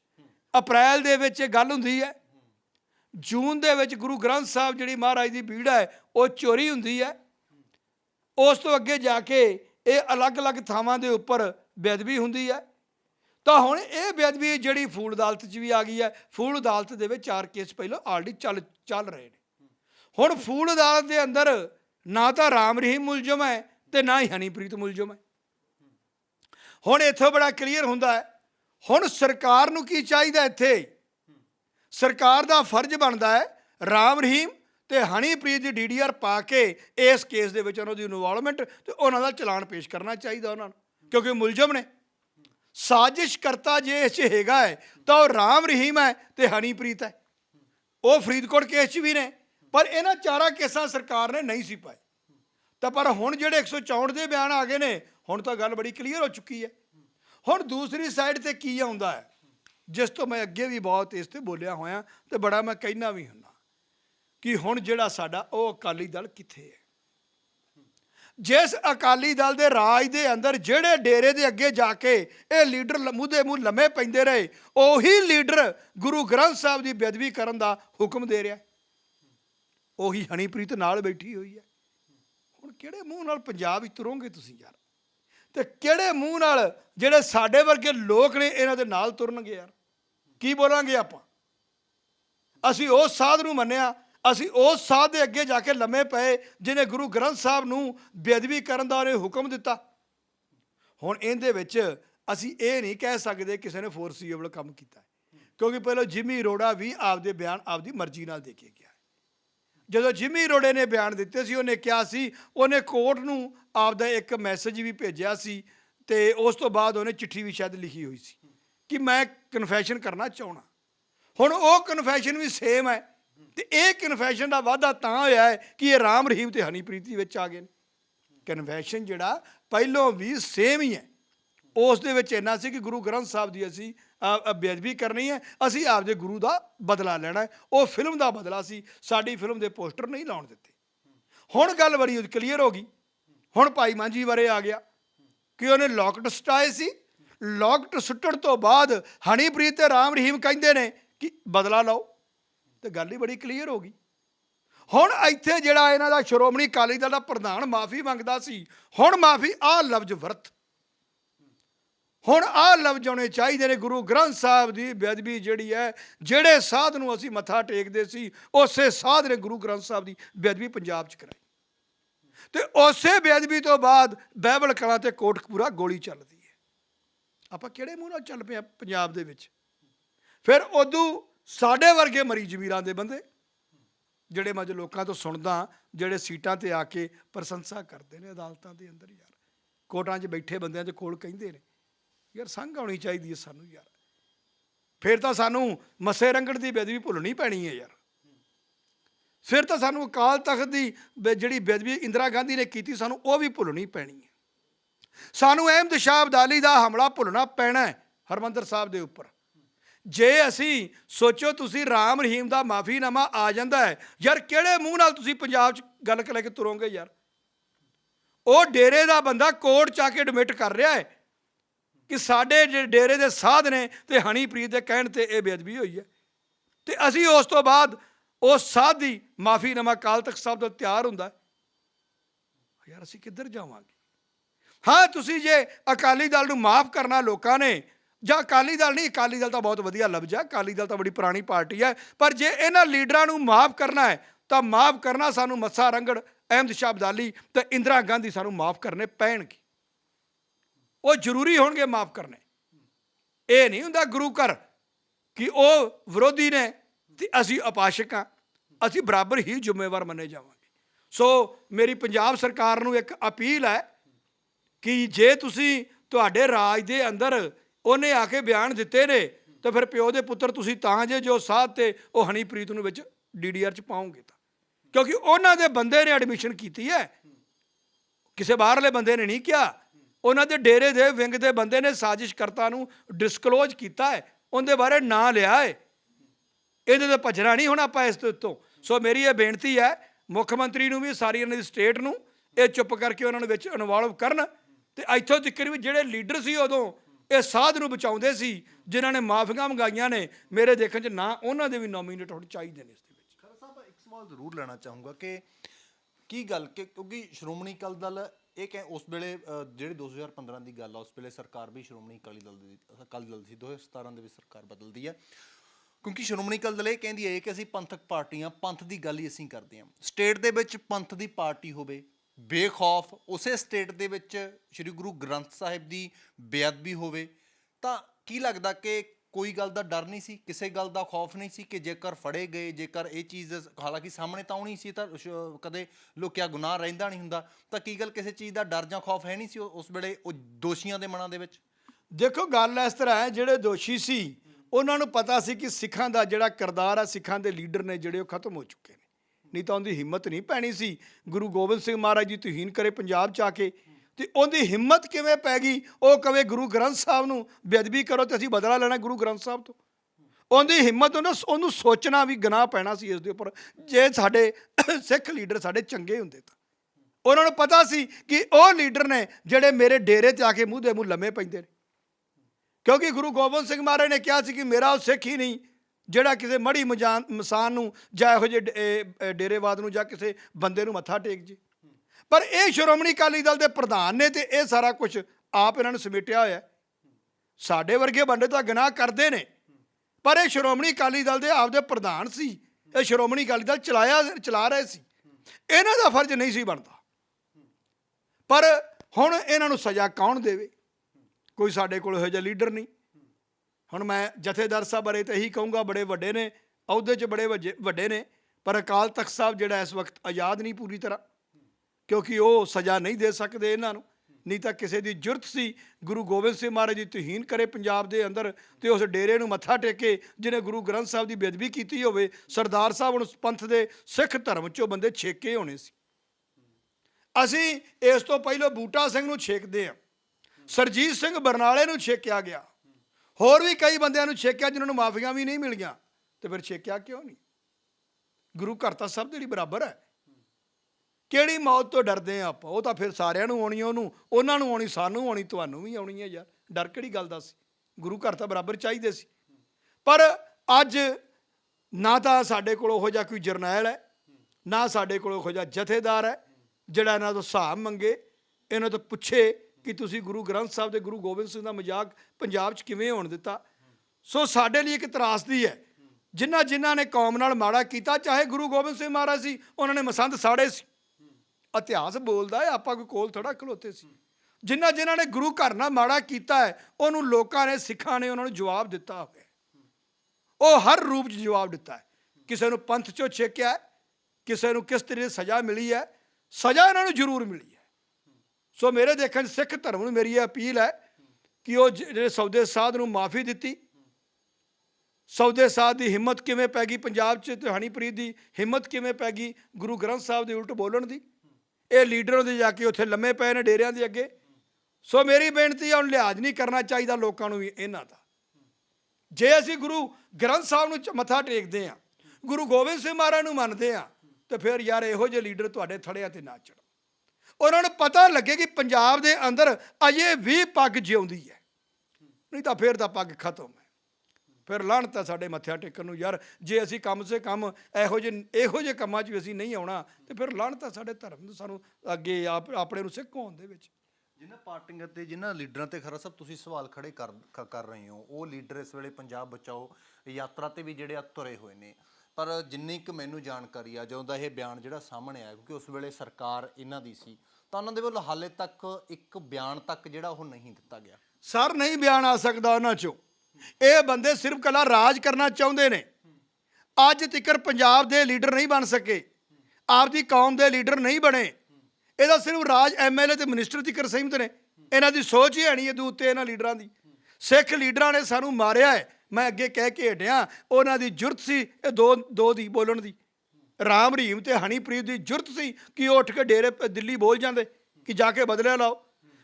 ਅਪ੍ਰੈਲ ਦੇ ਵਿੱਚ ਇਹ ਗੱਲ ਹੁੰਦੀ ਹੈ। ਜੂਨ ਦੇ ਵਿੱਚ ਗੁਰੂ ਗ੍ਰੰਥ ਸਾਹਿਬ ਜਿਹੜੀ ਮਹਾਰਾਜ ਦੀ ਭੀੜ ਹੈ, ਉਹ ਚੋਰੀ ਹੁੰਦੀ ਹੈ। ਉਸ ਤੋਂ ਅੱਗੇ ਜਾ ਕੇ ਇਹ ਅਲੱਗ-ਅਲੱਗ ਥਾਵਾਂ ਦੇ ਉੱਪਰ ਬੇਅਦਬੀ ਹੁੰਦੀ ਹੈ। ਤਾਂ ਹੁਣ ਇਹ ਬੇਅਦਬੀ ਜਿਹੜੀ ਫੂਲ ਅਦਾਲਤ 'ਚ ਵੀ ਆ ਗਈ ਹੈ, ਫੂਲ ਅਦਾਲਤ ਦੇ ਵਿੱਚ ਚਾਰ ਕੇਸ ਪਹਿਲਾਂ ਆਲਰੇਡੀ ਚੱਲ ਚੱਲ ਰਹੇ ਨੇ। ਹੁਣ ਫੂਲ ਅਦਾਲਤ ਦੇ ਅੰਦਰ ਨਾ ਤਾਂ ਰਾਮ ਰਹੀਮ ਮੁਲਜ਼ਮ ਹੈ ਤੇ ਨਾ ਹੀ ਹਨੀਪ੍ਰੀਤ ਮੁਲਜ਼ਮ ਹੈ। ਹੁਣ ਇੱਥੋਂ ਬੜਾ ਕਲੀਅਰ ਹੁੰਦਾ ਹੈ, ਹੁਣ ਸਰਕਾਰ ਨੂੰ ਕੀ ਚਾਹੀਦਾ ਇੱਥੇ? ਸਰਕਾਰ ਦਾ ਫਰਜ਼ ਬਣਦਾ ਹੈ ਰਾਮ ਰਹੀਮ ਤੇ ਹਨੀਪ੍ਰੀਤ ਦੀ ਡੀਡੀਆਰ ਪਾ ਕੇ ਇਸ ਕੇਸ ਦੇ ਵਿੱਚ ਉਹਨਾਂ ਦੀ ਇਨਵੋਲਵਮੈਂਟ ਤੇ ਉਹਨਾਂ ਦਾ ਚਲਾਨ ਪੇਸ਼ ਕਰਨਾ ਚਾਹੀਦਾ ਉਹਨਾਂ ਨੂੰ, ਕਿਉਂਕਿ ਮੁਲਜ਼ਮ ਨੇ। ਸਾਜ਼ਿਸ਼ ਕਰਤਾ ਜੇ ਇਸ 'ਚ ਹੈਗਾ ਹੈ, ਤਾਂ ਉਹ ਰਾਮ ਰਹੀਮ ਹੈ ਤੇ ਹਨੀਪ੍ਰੀਤ ਹੈ। ਉਹ ਫਰੀਦਕੋਟ ਕੇਸ 'ਚ ਵੀ ਨੇ, ਪਰ ਇਹਨਾਂ ਚਾਰਾਂ ਕੇਸਾਂ ਸਰਕਾਰ ਨੇ ਨਹੀਂ ਸੀ ਪਾਏ। ਤਾਂ ਪਰ ਹੁਣ ਜਿਹੜੇ 164 ਦੇ ਬਿਆਨ ਆ ਗਏ ਨੇ, ਹੁਣ ਤਾਂ ਗੱਲ ਬੜੀ ਕਲੀਅਰ ਹੋ ਚੁੱਕੀ ਹੈ। ਹੁਣ ਦੂਸਰੀ ਸਾਈਡ ਤੇ ਕੀ ਆਉਂਦਾ ਹੈ? ਜਿਸ ਤੋਂ ਮੈਂ ਅੱਗੇ ਵੀ ਬਹੁਤ ਇਸ ਤੇ ਬੋਲਿਆ ਹੋਇਆ, ਤੇ ਬੜਾ ਮੈਂ ਕਹਿਣਾ ਵੀ ਹੁੰਦਾ। ਕਿ ਹੁਣ ਜਿਹੜਾ ਸਾਡਾ ਉਹ ਅਕਾਲੀ ਦਲ ਕਿੱਥੇ ਹੈ? ਜਿਸ ਅਕਾਲੀ ਦਲ ਦੇ ਰਾਜ ਦੇ ਅੰਦਰ ਜਿਹੜੇ ਡੇਰੇ ਦੇ ਅੱਗੇ ਜਾ ਕੇ ਇਹ ਲੀਡਰ ਮੂਧੇ ਮੂੰਹ ਲੰਮੇ ਪੈਂਦੇ ਰਹੇ, ਉਹੀ ਲੀਡਰ ਗੁਰੂ ਗ੍ਰੰਥ ਸਾਹਿਬ ਦੀ ਬੇਅਦਬੀ ਕਰਨ ਦਾ ਹੁਕਮ ਦੇ ਰਿਹਾ ਉਹੀ ਹਨੀਪ੍ਰੀਤ ਨਾਲ ਬੈਠੀ ਹੋਈ ਹੈ। ਹੁਣ ਕਿਹੜੇ ਮੂੰਹ ਨਾਲ ਪੰਜਾਬ ਵਿੱਚ ਤੁਰੋਗੇ ਤੁਸੀਂ ਯਾਰ? ਤੇ ਕਿਹੜੇ ਮੂੰਹ ਨਾਲ ਜਿਹੜੇ ਸਾਡੇ ਵਰਗੇ ਲੋਕ ਨੇ ਇਹਨਾਂ ਦੇ ਨਾਲ ਤੁਰਨਗੇ ਯਾਰ? ਕੀ ਬੋਲਾਂਗੇ ਆਪਾਂ? ਅਸੀਂ ਉਸ ਸਾਧ ਨੂੰ ਮੰਨਿਆ ਅਸੀਂ ਉਸ ਸਾਧ ਦੇ ਅੱਗੇ ਜਾ ਕੇ ਲੰਮੇ ਪਏ ਜਿਨੇ ਗੁਰੂ ਗ੍ਰੰਥ ਸਾਹਿਬ ਨੂੰ ਬੇਅਦਬੀ ਕਰਨ ਦਾ ਉਹਨੇ ਹੁਕਮ ਦਿੱਤਾ। ਹੁਣ ਇਹਦੇ ਵਿੱਚ ਅਸੀਂ ਇਹ ਨਹੀਂ ਕਹਿ ਸਕਦੇ ਕਿਸੇ ਨੇ ਫੋਰਸੀਏਬਲ ਕੰਮ ਕੀਤਾ ਕਿਉਂਕਿ ਪਹਿਲਾਂ ਜਿਮੀ ਰੋੜਾ ਵੀ ਆਪਦੇ ਬਿਆਨ ਆਪਦੀ ਮਰਜ਼ੀ ਨਾਲ ਦੇ ਕੇ ਗਿਆ ਜਦੋਂ ਜਿਮੀ ਰੋੜੇ ਨੇ ਬਿਆਨ ਦਿੱਤੇ ਸੀ, ਉਹਨੇ ਕਿਹਾ ਸੀ, ਉਹਨੇ ਕੋਰਟ ਨੂੰ ਆਪਦਾ ਇੱਕ ਮੈਸੇਜ ਵੀ ਭੇਜਿਆ ਸੀ ਤੇ ਉਸ ਤੋਂ ਬਾਅਦ ਉਹਨੇ ਚਿੱਠੀ ਵੀ ਸ਼ਾਇਦ ਲਿਖੀ ਹੋਈ ਸੀ ਕਿ ਮੈਂ ਕਨਫੈਸ਼ਨ ਕਰਨਾ ਚਾਹਣਾ ਹੁਣ ਉਹ ਕਨਫੈਸ਼ਨ ਵੀ ਸੇਮ ਹੈ। ਤੇ ਇਹ ਕਨਫੈਸ਼ਨ ਦਾ ਵਾਅਦਾ ਤਾਂ ਹੋਇਆ ਹੈ ਕਿ ਇਹ ਰਾਮ ਰਹੀਮ ਤੇ ਹਨੀਪ੍ਰੀਤੀ ਵਿੱਚ ਆ ਗਏ ਨੇ। ਕਨਫੈਸ਼ਨ ਜਿਹੜਾ ਪਹਿਲੋਂ ਵੀ ਸੇਮ ਹੀ ਹੈ। ਉਸ ਦੇ ਵਿੱਚ ਇੰਨਾ ਸੀ ਕਿ ਗੁਰੂ ਗ੍ਰੰਥ ਸਾਹਿਬ ਦੀ ਅਸੀਂ ਬੇਅਦਬੀ ਕਰਨੀ ਹੈ। ਅਸੀਂ ਆਪਦੇ ਗੁਰੂ ਦਾ ਬਦਲਾ ਲੈਣਾ ਹੈ। ਉਹ ਫਿਲਮ ਦਾ ਬਦਲਾ ਸੀ। ਸਾਡੀ ਫਿਲਮ ਦੇ ਪੋਸਟਰ ਨਹੀਂ ਲਾਉਣ ਦਿੱਤੇ। ਹੁਣ ਗੱਲ ਬੜੀ ਕਲੀਅਰ ਹੋ ਗਈ। ਹੁਣ ਭਾਈ ਮਾਂਜੀ ਬਾਰੇ ਆ ਗਿਆ। ਕਿ ਉਹਨੇ ਲੋਕਟ ਸਟਾਏ ਸੀ। ਲੋਕਟ ਸੁੱਟਣ ਤੋਂ ਬਾਅਦ ਹਨੀਪ੍ਰੀਤ ਤੇ ਰਾਮ ਰਹੀਮ ਕਹਿੰਦੇ ਨੇ ਕਿ ਬਦਲਾ ਲਓ। ਤੇ ਗੱਲ ਹੀ ਬੜੀ ਕਲੀਅਰ ਹੋ ਗਈ। ਹੁਣ ਇੱਥੇ ਜਿਹੜਾ ਇਹਨਾਂ ਦਾ ਸ਼੍ਰੋਮਣੀ ਅਕਾਲੀ ਦਲ ਦਾ ਪ੍ਰਧਾਨ ਮਾਫੀ ਮੰਗਦਾ ਸੀ, ਹੁਣ ਮਾਫੀ ਆ ਲਫ਼ਜ਼ ਵਰਤ। ਹੁਣ ਆ ਲਫ਼ਜ਼ ਆਉਣੇ ਚਾਹੀਦੇ ਨੇ, ਗੁਰੂ ਗ੍ਰੰਥ ਸਾਹਿਬ ਦੀ ਬੇਅਦਬੀ ਜਿਹੜੀ ਹੈ, ਜਿਹੜੇ ਸਾਧ ਨੂੰ ਅਸੀਂ ਮੱਥਾ ਟੇਕਦੇ ਸੀ, ਉਸੇ ਸਾਧ ਨੇ ਗੁਰੂ ਗ੍ਰੰਥ ਸਾਹਿਬ ਦੀ ਬੇਅਦਬੀ ਪੰਜਾਬ 'ਚ ਕਰਾਈ। ਤੇ ਉਸੇ ਬੇਅਦਬੀ ਤੋਂ ਬਾਅਦ ਬਾਈਬਲ ਕਲਾਂ ਤੇ ਕੋਟਕਪੂਰਾ ਗੋਲੀ ਚੱਲਦੀ ਹੈ। ਆਪਾਂ ਕਿਹੜੇ ਮੂੰਹ ਨਾਲ ਚੱਲ ਪਿਆ ਪੰਜਾਬ ਦੇ ਵਿੱਚ? ਫਿਰ ਉਦੋਂ ਸਾਡੇ ਵਰਗੇ ਮਰੀਜ਼ ਵੀਰਾਂ ਦੇ ਬੰਦੇ, ਜਿਹੜੇ ਮੈਂ ਅੱਜ ਲੋਕਾਂ ਤੋਂ ਸੁਣਦਾ ਜਿਹੜੇ ਸੀਟਾਂ ਤੇ ਆ ਕੇ ਪ੍ਰਸ਼ੰਸਾ ਕਰਦੇ ਨੇ ਅਦਾਲਤਾਂ ਦੇ ਅੰਦਰ ਯਾਰ। ਕੋਰਟਾਂ 'ਚ ਬੈਠੇ ਬੰਦਿਆਂ ਦੇ ਕੋਲ ਕਹਿੰਦੇ ਨੇ, ਯਾਰ ਸੰਘ ਆਉਣੀ ਚਾਹੀਦੀ ਹੈ ਸਾਨੂੰ ਯਾਰ। ਫਿਰ ਤਾਂ ਸਾਨੂੰ ਮਸੇ ਰੰਗੜ ਦੀ ਬੇਦਬੀ ਭੁੱਲਣੀ ਪੈਣੀ ਹੈ ਯਾਰ। ਫਿਰ ਤਾਂ ਸਾਨੂੰ ਅਕਾਲ ਤਖਤ ਦੀ ਬੇ- ਜਿਹੜੀ ਬੇਦਬੀ ਇੰਦਰਾ ਗਾਂਧੀ ਨੇ ਕੀਤੀ, ਸਾਨੂੰ ਉਹ ਵੀ ਭੁੱਲਣੀ ਪੈਣੀ ਹੈ। ਸਾਨੂੰ ਅਹਿਮਦ ਸ਼ਾਹ ਅਬਦਾਲੀ ਦਾ ਹਮਲਾ ਭੁੱਲਣਾ ਪੈਣਾ ਹੈ ਹਰਮੰਦਰ ਸਾਹਿਬ ਦੇ ਉੱਪਰ। ਜੇ ਅਸੀਂ ਸੋਚੋ ਤੁਸੀਂ ਰਾਮ ਰਹੀਮ ਦਾ ਮਾਫੀਨਾਮਾ ਆ ਜਾਂਦਾ ਹੈ, ਯਾਰ ਕਿਹੜੇ ਮੂੰਹ ਨਾਲ ਤੁਸੀਂ ਪੰਜਾਬ 'ਚ ਗੱਲ ਲੈ ਕੇ ਤੁਰੋਗੇ ਯਾਰ? ਉਹ ਡੇਰੇ ਦਾ ਬੰਦਾ ਕੋਰਟ 'ਚ ਆ ਕੇ ਐਡਮਿਟ ਕਰ ਰਿਹਾ ਹੈ ਕਿ ਸਾਡੇ ਡੇਰੇ ਦੇ ਸਾਧ ਨੇ ਤੇ ਹਨੀਪ੍ਰੀਤ ਦੇ ਕਹਿਣ ਤੇ ਇਹ ਬੇਅਦਬੀ ਹੋਈ ਹੈ। ਤੇ ਅਸੀਂ ਉਸ ਤੋਂ ਬਾਅਦ ਉਸ ਸਾਧ ਦੀ ਮਾਫੀਨਾਮਾ ਕਾਲ ਤੱਕ ਸਾਹਿਬ ਦਾ ਤਿਆਰ ਹੁੰਦਾ ਯਾਰ ਅਸੀਂ ਕਿੱਧਰ ਜਾਵਾਂਗੇ? ਹਾਂ, ਤੁਸੀਂ ਜੇ ਅਕਾਲੀ ਦਲ ਨੂੰ ਮਾਫ ਕਰਨਾ ਲੋਕਾਂ ਨੇ ਜਾਂ ਅਕਾਲੀ ਦਲ ਨਹੀਂ, ਅਕਾਲੀ ਦਲ ਤਾਂ ਬਹੁਤ ਵਧੀਆ ਲਫ਼ਜ਼ ਹੈ, ਅਕਾਲੀ ਦਲ ਤਾਂ ਬੜੀ ਪੁਰਾਣੀ ਪਾਰਟੀ ਹੈ, ਪਰ ਜੇ ਇਹਨਾਂ ਲੀਡਰਾਂ ਨੂੰ ਮਾਫ ਕਰਨਾ ਹੈ, ਤਾਂ ਮਾਫ ਕਰਨਾ ਸਾਨੂੰ ਮੱਸਾ ਰੰਗੜ, ਅਹਿਮਦ ਸ਼ਾਹ ਅਬਦਾਲੀ ਤੇ ਇੰਦਰਾ ਗਾਂਧੀ ਸਾਨੂੰ ਮਾਫ ਕਰਨੇ ਪੈਣਗੇ। ਉਹ ਜ਼ਰੂਰੀ ਹੋਣਗੇ ਮਾਫ ਕਰਨੇ। ਇਹ ਨਹੀਂ ਹੁੰਦਾ ਗੁਰੂ ਘਰ ਕਿ ਉਹ ਵਿਰੋਧੀ ਨੇ ਤੇ ਅਸੀਂ ਅਪਾਸ਼ਕ ਹਾਂ, ਅਸੀਂ ਬਰਾਬਰ ਹੀ ਜ਼ਿੰਮੇਵਾਰ ਮੰਨੇ ਜਾਵਾਂਗੇ। ਸੋ ਮੇਰੀ ਪੰਜਾਬ ਸਰਕਾਰ ਨੂੰ ਇੱਕ ਅਪੀਲ ਹੈ ਕਿ ਜੇ ਤੁਸੀਂ ਤੁਹਾਡੇ ਰਾਜ ਦੇ ਅੰਦਰ ਉਹਨੇ ਆ ਕੇ ਬਿਆਨ ਦਿੱਤੇ ਨੇ, ਤਾਂ ਫਿਰ ਪਿਓ ਦੇ ਪੁੱਤਰ ਤੁਸੀਂ ਤਾਂ ਜੇ ਜੋ ਸਾਧ ਤੇ ਉਹ ਹਨੀਪ੍ਰੀਤ ਨੂੰ ਵਿੱਚ ਡੀਡੀਆਰ ਚ ਪਾਉਂਗੇ ਤਾਂ। ਕਿਉਂਕਿ ਉਹਨਾਂ ਦੇ ਬੰਦੇ ਨੇ ਐਡਮਿਸ਼ਨ ਕੀਤੀ ਹੈ। ਕਿਸੇ ਬਾਹਰਲੇ ਬੰਦੇ ਨੇ ਨਹੀਂ ਕਿਹਾ। ਉਹਨਾਂ ਦੇ ਡੇਰੇ ਦੇ ਵਿੰਗ ਦੇ ਬੰਦੇ ਨੇ ਸਾਜ਼ਿਸ਼ਕਰਤਾ ਨੂੰ ਡਿਸਕਲੋਜ਼ ਕੀਤਾ ਹੈ। ਉਹਦੇ ਬਾਰੇ ਨਾਂ ਲਿਆ ਹੈ। ਇਹਦੇ ਤੇ ਭੱਜਣਾ ਨਹੀਂ ਹੁਣ ਆਪਾਂ ਇਸ ਦੇ ਉੱਤੋਂ। ਸੋ ਮੇਰੀ ਇਹ ਬੇਨਤੀ ਹੈ, ਮੁੱਖ ਮੰਤਰੀ ਨੂੰ ਵੀ, ਸਾਰੀ ਇਹਨਾਂ ਦੀ ਸਟੇਟ ਨੂੰ ਇਹ ਚੁੱਪ ਕਰਕੇ ਉਹਨਾਂ ਨੂੰ ਵਿੱਚ ਇਨਵੋਲਵ ਕਰਨ। ਤੇ ਇੱਥੋਂ ਤੱਕ ਵੀ ਜਿਹੜੇ ਲੀਡਰ ਸੀ ਉਦੋਂ ਇਹ ਸਾਧ ਨੂੰ ਬਚਾਉਂਦੇ ਸੀ ਜਿਨ੍ਹਾਂ ਨੇ ਮਾਫੀਆਂ ਮੰਗਾਈਆਂ ਨੇ। ਮੇਰੇ ਦੇਖਣ 'ਚ ਨਾ ਉਹਨਾਂ ਦੇ ਵੀ ਨੋਮੀਨੇਟ ਹੋਣੇ ਚਾਹੀਦੇ ਨੇ ਇਸ ਦੇ ਵਿੱਚ।
ਖਰਾ ਸਾਹਿਬ ਇੱਕ ਸਵਾਲ ਜ਼ਰੂਰ ਲੈਣਾ ਚਾਹੂੰਗਾ ਕਿ ਕੀ ਗੱਲ ਕਿ ਕਿਉਂਕਿ ਸ਼੍ਰੋਮਣੀ ਅਕਾਲੀ ਦਲ ਇਹ ਕਹਿ ਉਸ ਵੇਲੇ ਅ, ਜਿਹੜੇ 2015 ਦੀ ਗੱਲ ਆ ਉਸ ਵੇਲੇ ਸਰਕਾਰ ਵੀ ਸ਼੍ਰੋਮਣੀ ਅਕਾਲੀ ਦਲ ਦੀ ਅਕਾਲੀ ਦਲ ਸੀ 2017 ਦੇ ਵਿੱਚ ਸਰਕਾਰ ਬਦਲਦੀ ਹੈ ਕਿਉਂਕਿ ਸ਼੍ਰੋਮਣੀ ਅਕਾਲੀ ਦਲ ਇਹ ਕਹਿੰਦੀ ਹੈ ਕਿ ਅਸੀਂ ਪੰਥਕ ਪਾਰਟੀਆਂ ਪੰਥ ਦੀ ਗੱਲ ਹੀ ਅਸੀਂ ਕਰਦੇ ਹਾਂ। ਸਟੇਟ ਦੇ ਵਿੱਚ ਪੰਥ ਦੀ ਪਾਰਟੀ ਹੋਵੇ ਬੇਖੌਫ ਉਸੇ ਸਟੇਟ ਦੇ ਵਿੱਚ ਸ੍ਰੀ ਗੁਰੂ ਗ੍ਰੰਥ ਸਾਹਿਬ ਦੀ ਬੇਅਦਬੀ ਹੋਵੇ, ਤਾਂ ਕੀ ਲੱਗਦਾ ਕਿ ਕੋਈ ਗੱਲ ਦਾ ਡਰ ਨਹੀਂ ਸੀ? ਕਿਸੇ ਗੱਲ ਦਾ ਖੌਫ ਨਹੀਂ ਸੀ ਕਿ ਜੇਕਰ ਫੜੇ ਗਏ, ਜੇਕਰ ਇਹ ਚੀਜ਼ ਹਾਲਾਂਕਿ ਸਾਹਮਣੇ ਤਾਂ ਆਉਣੀ ਸੀ ਤਾਂ ਸ਼- ਕਦੇ ਲੁਕਿਆ ਗੁਨਾਹ ਰਹਿੰਦਾ ਨਹੀਂ ਹੁੰਦਾ, ਤਾਂ ਕੀ ਗੱਲ ਕਿਸੇ ਚੀਜ਼ ਦਾ ਡਰ ਜਾਂ ਖੌਫ ਹੈ ਨਹੀਂ ਸੀ ਉਸ ਵੇਲੇ ਉਹ ਦੋਸ਼ੀਆਂ ਦੇ ਮਨਾਂ ਦੇ ਵਿੱਚ?
ਦੇਖੋ, ਗੱਲ ਇਸ ਤਰ੍ਹਾਂ ਹੈ, ਜਿਹੜੇ ਦੋਸ਼ੀ ਸੀ, ਉਹਨਾਂ ਨੂੰ ਪਤਾ ਸੀ ਕਿ ਸਿੱਖਾਂ ਦਾ ਜਿਹੜਾ ਕਿਰਦਾਰ ਆ ਸਿੱਖਾਂ ਦੇ ਲੀਡਰ ਨੇ ਜਿਹੜੇ ਉਹ ਖਤਮ ਹੋ ਚੁੱਕੇ ਨੇ। ਨਹੀਂ ਤਾਂ ਉਹਦੀ ਹਿੰਮਤ ਨਹੀਂ ਪੈਣੀ ਸੀ। ਗੁਰੂ ਗੋਬਿੰਦ ਸਿੰਘ ਮਹਾਰਾਜ ਜੀ ਤੁਹੀਨ ਕਰੇ ਪੰਜਾਬ ਚ ਆ ਕੇ। ਤੇ ਉਹਦੀ ਹਿੰਮਤ ਕਿਵੇਂ ਪੈ ਗਈ? ਉਹ ਕਵੇ ਗੁਰੂ ਗ੍ਰੰਥ ਸਾਹਿਬ ਨੂੰ, ਬੇਅਦਬੀ ਕਰੋ ਤੇ ਅਸੀਂ ਬਦਲਾ ਲੈਣਾ ਗੁਰੂ ਗ੍ਰੰਥ ਸਾਹਿਬ ਤੋਂ। ਉਹਦੀ ਹਿੰਮਤ ਉਹਨੂੰ ਉਹਨੂੰ ਸੋਚਣਾ ਵੀ ਗੁਨਾਹ ਪੈਣਾ ਸੀ ਇਸ ਦੇ ਉੱਪਰ। ਜੇ ਸਾਡੇ ਸਿੱਖ ਲੀਡਰ ਸਾਡੇ ਚੰਗੇ ਹੁੰਦੇ ਤਾਂ। ਉਹਨਾਂ ਨੂੰ ਪਤਾ ਸੀ ਕਿ ਉਹ ਲੀਡਰ ਨੇ ਜਿਹੜੇ ਮੇਰੇ ਡੇਰੇ ਤੇ ਆ ਕੇ ਮੂੰਹ ਦੇ ਮੂੰਹ ਲੰਮੇ ਪੈਂਦੇ ਨੇ। ਕਿਉਂਕਿ ਗੁਰੂ ਗੋਬਿੰਦ ਸਿੰਘ ਮਹਾਰਾਜ ਨੇ ਕਿਹਾ ਸੀ ਕਿ ਮੇਰਾ ਉਹ ਸਿੱਖ ਹੀ ਨਹੀਂ। ਜਿਹੜਾ ਕਿਸੇ ਮੜੀ ਮਜਾਨ ਮਸਾਨ ਨੂੰ ਜਾਂ ਇਹੋ ਜਿਹੇ ਡ- ਡੇਰੇਵਾਦ ਨੂੰ ਜਾਂ ਕਿਸੇ ਬੰਦੇ ਨੂੰ ਮੱਥਾ ਟੇਕ ਜੇ। ਪਰ ਇਹ ਸ਼੍ਰੋਮਣੀ ਅਕਾਲੀ ਦਲ ਦੇ ਪ੍ਰਧਾਨ ਨੇ ਤੇ ਇਹ ਸਾਰਾ ਕੁਝ ਆਪ ਇਹਨਾਂ ਨੂੰ ਸਮੇਟਿਆ ਹੋਇਆ ਸਾਡੇ ਵਰਗੇ ਬੰਦੇ ਤਾਂ ਗੁਨਾਹ ਕਰਦੇ ਨੇ। ਪਰ ਇਹ ਸ਼੍ਰੋਮਣੀ ਅਕਾਲੀ ਦਲ ਦੇ ਆਪਦੇ ਪ੍ਰਧਾਨ ਸੀ। ਇਹ ਸ਼੍ਰੋਮਣੀ ਅਕਾਲੀ ਦਲ ਚਲਾਇਆ, ਚਲਾ ਰਹੇ ਸੀ। ਇਹਨਾਂ ਦਾ ਫਰਜ਼ ਨਹੀਂ ਸੀ ਬਣਦਾ। ਪਰ ਹੁਣ ਇਹਨਾਂ ਨੂੰ ਸਜ਼ਾ ਕੌਣ ਦੇਵੇ? ਕੋਈ ਸਾਡੇ ਕੋਲ ਇਹੋ ਜਿਹਾ ਲੀਡਰ ਨਹੀਂ। ਹੁਣ ਮੈਂ ਜਥੇਦਾਰ ਸਾਹਿਬ ਬਾਰੇ ਤਾਂ ਇਹੀ ਕਹੂੰਗਾ, ਬੜੇ ਵੱਡੇ ਨੇ, ਅਹੁਦੇ 'ਚ ਬੜੇ ਵੱਜੇ- ਵੱਡੇ ਨੇ, ਪਰ ਅਕਾਲ ਤਖਤ ਸਾਹਿਬ ਜਿਹੜਾ ਇਸ ਵਕਤ ਆਜ਼ਾਦ ਨਹੀਂ ਪੂਰੀ ਤਰ੍ਹਾਂ, ਕਿਉਂਕਿ ਉਹ ਸਜ਼ਾ ਨਹੀਂ ਦੇ ਸਕਦੇ ਇਹਨਾਂ ਨੂੰ, ਨਹੀਂ ਤਾਂ ਕਿਸੇ ਦੀ ਜੁਰਤ ਸੀ, ਗੁਰੂ ਗੋਬਿੰਦ ਸਿੰਘ ਮਹਾਰਾਜ ਦੀ ਤਹੀਨ ਕਰੇ ਪੰਜਾਬ ਦੇ ਅੰਦਰ ਤੇ ਉਸ ਡੇਰੇ ਨੂੰ ਮੱਥਾ ਟੇਕੇ, ਜਿਹਨੇ ਗੁਰੂ ਗ੍ਰੰਥ ਸਾਹਿਬ ਦੀ ਬੇਅਦਬੀ ਕੀਤੀ ਹੋਵੇ, ਸਰਦਾਰ ਸਾਹਿਬ ਹੁਣ ਉਸ ਪੰਥ ਦੇ ਸਿੱਖ ਧਰਮ 'ਚੋਂ ਬੰਦੇ ਛੇਕੇ ਹੋਣੇ ਸੀ। ਅਸੀਂ ਇਸ ਤੋਂ ਪਹਿਲਾਂ ਬੂਟਾ ਸਿੰਘ ਨੂੰ ਛੇਕਦੇ ਹਾਂ, ਸਰਜੀਤ ਸਿੰਘ ਬਰਨਾਲੇ ਨੂੰ ਛੇਕਿਆ ਗਿਆ। ਹੋਰ ਵੀ ਕਈ ਬੰਦਿਆਂ ਨੂੰ ਛੇਕਿਆ ਜਿਨ੍ਹਾਂ ਨੂੰ ਮਾਫੀਆਂ ਵੀ ਨਹੀਂ ਮਿਲੀਆਂ। ਤੇ ਫਿਰ ਛੇਕਿਆ ਕਿਉਂ ਨਹੀਂ? ਗੁਰੂ ਘਰ ਤਾਂ ਸਭ ਦੇ ਲਈ ਬਰਾਬਰ ਹੈ। ਕਿਹੜੀ ਮੌਤ ਤੋਂ ਡਰਦੇ ਆ ਆਪਾਂ? ਉਹ ਤਾਂ ਫਿਰ ਸਾਰਿਆਂ ਨੂੰ ਆਉਣੀ ਉਹਨੂੰ। ਉਹਨਾਂ ਨੂੰ ਆਉਣੀ, ਸਾਨੂੰ ਆਉਣੀ, ਤੁਹਾਨੂੰ ਵੀ ਆਉਣੀ ਹੈ ਯਾਰ। ਡਰ ਕਿਹੜੀ ਗੱਲ ਦਾ ਸੀ? ਗੁਰੂ ਘਰ ਤਾਂ ਬਰਾਬਰ ਚਾਹੀਦੇ ਸੀ। ਪਰ ਅੱਜ ਨਾ ਤਾਂ ਸਾਡੇ ਕੋਲ ਉਹੋ ਜਿਹਾ ਕੋਈ ਜਰਨੈਲ ਹੈ, ਨਾ ਸਾਡੇ ਕੋਲ ਉਹੋ ਜਿਹਾ ਜਥੇਦਾਰ ਹੈ, ਜਿਹੜਾ ਇਹਨਾਂ ਤੋਂ ਹਿਸਾਬ ਮੰਗੇ, ਇਹਨਾਂ ਤੋਂ ਪੁੱਛੇ ਕਿ ਤੁਸੀਂ ਗੁਰੂ ਗ੍ਰੰਥ ਸਾਹਿਬ ਦੇ ਗੁਰੂ ਗੋਬਿੰਦ ਸਿੰਘ ਦਾ ਮਜ਼ਾਕ ਪੰਜਾਬ 'ਚ ਕਿਵੇਂ ਹੋਣ ਦਿੱਤਾ? ਸੋ ਸਾਡੇ ਲਈ ਇੱਕ ਤਰਾਸਦੀ ਹੈ। ਜਿਨ੍ਹਾਂ ਜਿਨ੍ਹਾਂ ਨੇ ਕੌਮ ਨਾਲ ਮਾੜਾ ਕੀਤਾ, ਚਾਹੇ ਗੁਰੂ ਗੋਬਿੰਦ ਸਿੰਘ ਮਹਾਰਾਜ ਸੀ, ਉਹਨਾਂ ਨੇ ਮਸੰਦ ਸਾੜੇ ਸੀ। ਇਤਿਹਾਸ ਬੋਲਦਾ ਹੈ, ਆਪਾਂ ਕੋਈ ਕੋਲ ਥੋੜਾ ਖਲੋਤੇ ਸੀ। ਜਿਨ੍ਹਾਂ ਜਿਨ੍ਹਾਂ ਨੇ ਗੁਰੂ ਘਰ ਨਾਲ ਮਾੜਾ ਕੀਤਾ ਹੈ, ਉਹਨੂੰ ਲੋਕਾਂ ਨੇ, ਸਿੱਖਾਂ ਨੇ ਉਹਨਾਂ ਨੂੰ ਜਵਾਬ ਦਿੱਤਾ ਹੋਇਆ ਉਹ ਹਰ ਰੂਪ 'ਚ ਜਵਾਬ ਦਿੱਤਾ ਹੈ। ਕਿਸੇ ਨੂੰ ਪੰਥ 'ਚੋਂ ਛੇਕਿਆ ਕਿਸੇ ਨੂੰ ਕਿਸ ਤਰ੍ਹਾਂ ਦੀ ਸਜ਼ਾ ਮਿਲੀ ਹੈ, ਸਜ਼ਾ ਇਹਨਾਂ ਨੂੰ ਜ਼ਰੂਰ ਮਿਲੀ ਹੈ। ਸੋ ਮੇਰੇ ਦੇਖਣ ਸਿੱਖ ਧਰਮ ਨੂੰ ਮੇਰੀ ਇਹ ਅਪੀਲ ਹੈ ਕਿ ਉਹ ਜਿਹੜੇ ਸੌਦੇ ਸਾਧ ਨੂੰ ਮਾਫੀ ਦਿੱਤੀ। ਸੌਦੇ ਸਾਧ ਦੀ ਹਿੰਮਤ ਕਿਵੇਂ ਪੈ ਗਈ? ਪੰਜਾਬ 'ਚ ਤੇ ਹਨੀਪ੍ਰੀਤ ਦੀ ਹਿੰਮਤ ਕਿਵੇਂ ਪੈ ਗਈ? ਗੁਰੂ ਗ੍ਰੰਥ ਸਾਹਿਬ ਦੇ ਉਲਟ ਬੋਲਣ ਦੀ। ਇਹ ਲੀਡਰਾਂ ਦੇ ਜਾ ਕੇ ਉੱਥੇ ਲੰਮੇ ਪਏ ਨੇ ਡੇਰਿਆਂ ਦੇ ਅੱਗੇ। ਸੋ ਮੇਰੀ ਬੇਨਤੀ ਹੈ ਹੁਣ ਲਿਹਾਜ਼ ਨਹੀਂ ਕਰਨਾ ਚਾਹੀਦਾ ਲੋਕਾਂ ਨੂੰ ਵੀ ਇਹਨਾਂ ਦਾ। ਜੇ ਅਸੀਂ ਗੁਰੂ ਗ੍ਰੰਥ ਸਾਹਿਬ ਨੂੰ ਮੱਥਾ ਟੇਕਦੇ ਆ ਗੁਰੂ ਗੋਬਿੰਦ ਸਿੰਘ ਮਹਾਰਾਜ ਨੂੰ ਮੰਨਦੇ ਆ ਤੇ ਫਿਰ ਯਾਰ ਇਹੋ ਜਿਹੇ ਲੀਡਰ ਤੁਹਾਡੇ ਥੜਿਆਂ ਤੇ ਨਾ ਚੜਨ ਉਹਨਾਂ ਨੂੰ ਪਤਾ ਲੱਗੇ ਕਿ ਪੰਜਾਬ ਦੇ ਅੰਦਰ ਅਜੇ ਵੀ ਪੱਗ ਜਿਉਂਦੀ ਹੈ। ਨਹੀਂ ਤਾਂ ਫਿਰ ਤਾਂ ਪੱਗ ਖਤਮ ਹੈ। ਫਿਰ ਲਾਹਣਤ ਹੈ ਸਾਡੇ ਮੱਥਿਆ ਟੇਕਣ ਨੂੰ ਯਾਰ, ਜੇ ਅਸੀਂ ਕੰਮ ਸੇ ਕੰਮ ਇਹੋ ਜਿਹੇ ਇਹੋ ਜਿਹੇ ਕੰਮਾਂ 'ਚ ਵੀ ਅਸੀਂ ਨਹੀਂ ਆਉਣਾ, ਤੇ ਫਿਰ ਲਾਹਣਤ ਹੈ ਸਾਡੇ ਧਰਮ ਨੂੰ ਸਾਨੂੰ ਅੱਗੇ ਆਪ, ਆਪਣੇ ਨੂੰ ਸਿੱਖ ਹੋਣ ਦੇ ਵਿੱਚ।
ਜਿਨ੍ਹਾਂ ਪਾਰਟੀਆਂ ਤੇ, ਜਿਨ੍ਹਾਂ ਲੀਡਰਾਂ ਤੇ ਖਰਾ ਸਭ ਤੁਸੀਂ ਸਵਾਲ ਖੜੇ ਕਰ ਕਰ ਰਹੇ ਹੋ, ਉਹ ਲੀਡਰ ਇਸ ਵੇਲੇ ਪੰਜਾਬ ਬਚਾਓ ਯਾਤਰਾ ਤੇ ਵੀ ਜਿਹੜੇ ਆ ਤੁਰੇ ਹੋਏ ਨੇ। ਪਰ ਜਿੰਨੀ ਕੁ ਮੈਨੂੰ ਜਾਣਕਾਰੀ ਆ, ਜਦੋਂ ਦਾ ਇਹ ਬਿਆਨ ਜਿਹੜਾ ਸਾਹਮਣੇ ਆਇਆ, ਕਿਉਂਕਿ ਉਸ ਵੇਲੇ ਸਰਕਾਰ ਇਹਨਾਂ ਦੀ ਸੀ, ਤਾਂ ਉਹਨਾਂ ਦੇ ਵੱਲੋਂ ਹਾਲੇ ਤੱਕ ਇੱਕ ਬਿਆਨ ਤੱਕ ਜਿਹੜਾ ਉਹ ਨਹੀਂ ਦਿੱਤਾ ਗਿਆ।
ਸਰ, ਨਹੀਂ ਬਿਆਨ ਆ ਸਕਦਾ ਉਹਨਾਂ ਚੋਂ। ਇਹ ਬੰਦੇ ਸਿਰਫ ਕਲਾ ਰਾਜ ਕਰਨਾ ਚਾਹੁੰਦੇ ਨੇ। ਅੱਜ ਤੱਕਰ ਪੰਜਾਬ ਦੇ ਲੀਡਰ ਨਹੀਂ ਬਣ ਸਕੇ। ਆਪਦੀ ਕੌਮ ਦੇ ਲੀਡਰ ਨਹੀਂ ਬਣੇ। ਇਹਦਾ ਸਿਰਫ ਰਾਜ ਐਮਐਲਏ ਤੇ ਮਿਨਿਸਟਰ ਤੱਕਰ ਸਹਿਮਤ ਨੇ। ਇਹਨਾਂ ਦੀ ਸੋਚ ਹੀ ਹੈ ਨਹੀਂ ਇਹਦੇ ਉੱਤੇ ਇਹਨਾਂ ਲੀਡਰਾਂ ਦੀ। ਸਿੱਖ ਲੀਡਰਾਂ ਨੇ ਸਾਨੂੰ ਮਾਰਿਆ ਹੈ। ਮੈਂ ਅੱਗੇ ਕਹਿ ਕੇ ਹਟਿਆ, ਉਹਨਾਂ ਦੀ ਜੁਰਤ ਸੀ, ਇਹ ਦੋ ਦੋ ਦੀ ਬੋਲਣ ਦੀ। ਰਾਮ ਰਹੀਮ ਤੇ ਹਨੀਪ੍ਰੀਤ ਦੀ ਜੁਰਤ ਸੀ ਕਿ ਉਹ ਉੱਠ ਕੇ ਡੇਰੇ ਪ- ਦਿੱਲੀ ਬੋਲ ਜਾਂਦੇ, ਕਿ ਜਾ ਕੇ ਬਦਲੇ ਲਾਓ।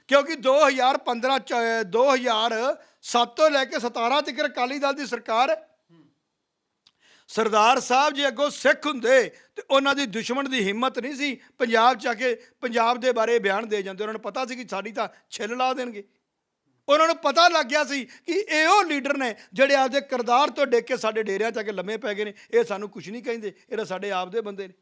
ਕਿਉਂਕਿ 2015 ਚ 2007 ਤੋਂ ਲੈ ਕੇ 17 ਤੱਕ ਅਕਾਲੀ ਦਲ ਦੀ ਸਰਕਾਰ ਹੈ। ਸਰਦਾਰ ਸਾਹਿਬ ਜੇ ਅੱਗੋਂ ਸਿੱਖ ਹੁੰਦੇ ਤੇ ਉਹਨਾਂ ਦੀ ਦੁਸ਼ਮਣ ਦੀ ਹਿੰਮਤ ਨਹੀਂ ਸੀ। ਪੰਜਾਬ ਚ ਆ ਕੇ ਪੰਜਾਬ ਦੇ ਬਾਰੇ ਬਿਆਨ ਦੇ ਜਾਂਦੇ, ਉਹਨਾਂ ਨੂੰ ਪਤਾ ਸੀ ਕਿ ਸਾਡੀ ਤਾਂ ਛਿੱਲ ਲਾ ਦੇਣਗੇ। ਉਹਨਾਂ ਨੂੰ ਪਤਾ ਲੱਗ ਗਿਆ ਸੀ ਕਿ ਇਹ ਉਹ ਲੀਡਰ ਨੇ ਜਿਹੜੇ ਆਪਦੇ ਕਿਰਦਾਰ ਤੋਂ ਡਿੱਗ ਕੇ ਸਾਡੇ ਡੇਰਿਆਂ 'ਚ ਆ ਕੇ ਲੰਮੇ ਪੈ ਗਏ ਨੇ। ਇਹ ਸਾਨੂੰ ਕੁਝ ਨਹੀਂ ਕਹਿੰਦੇ। ਇਹ ਤਾਂ ਸਾਡੇ ਆਪ ਦੇ ਬੰਦੇ ਨੇ।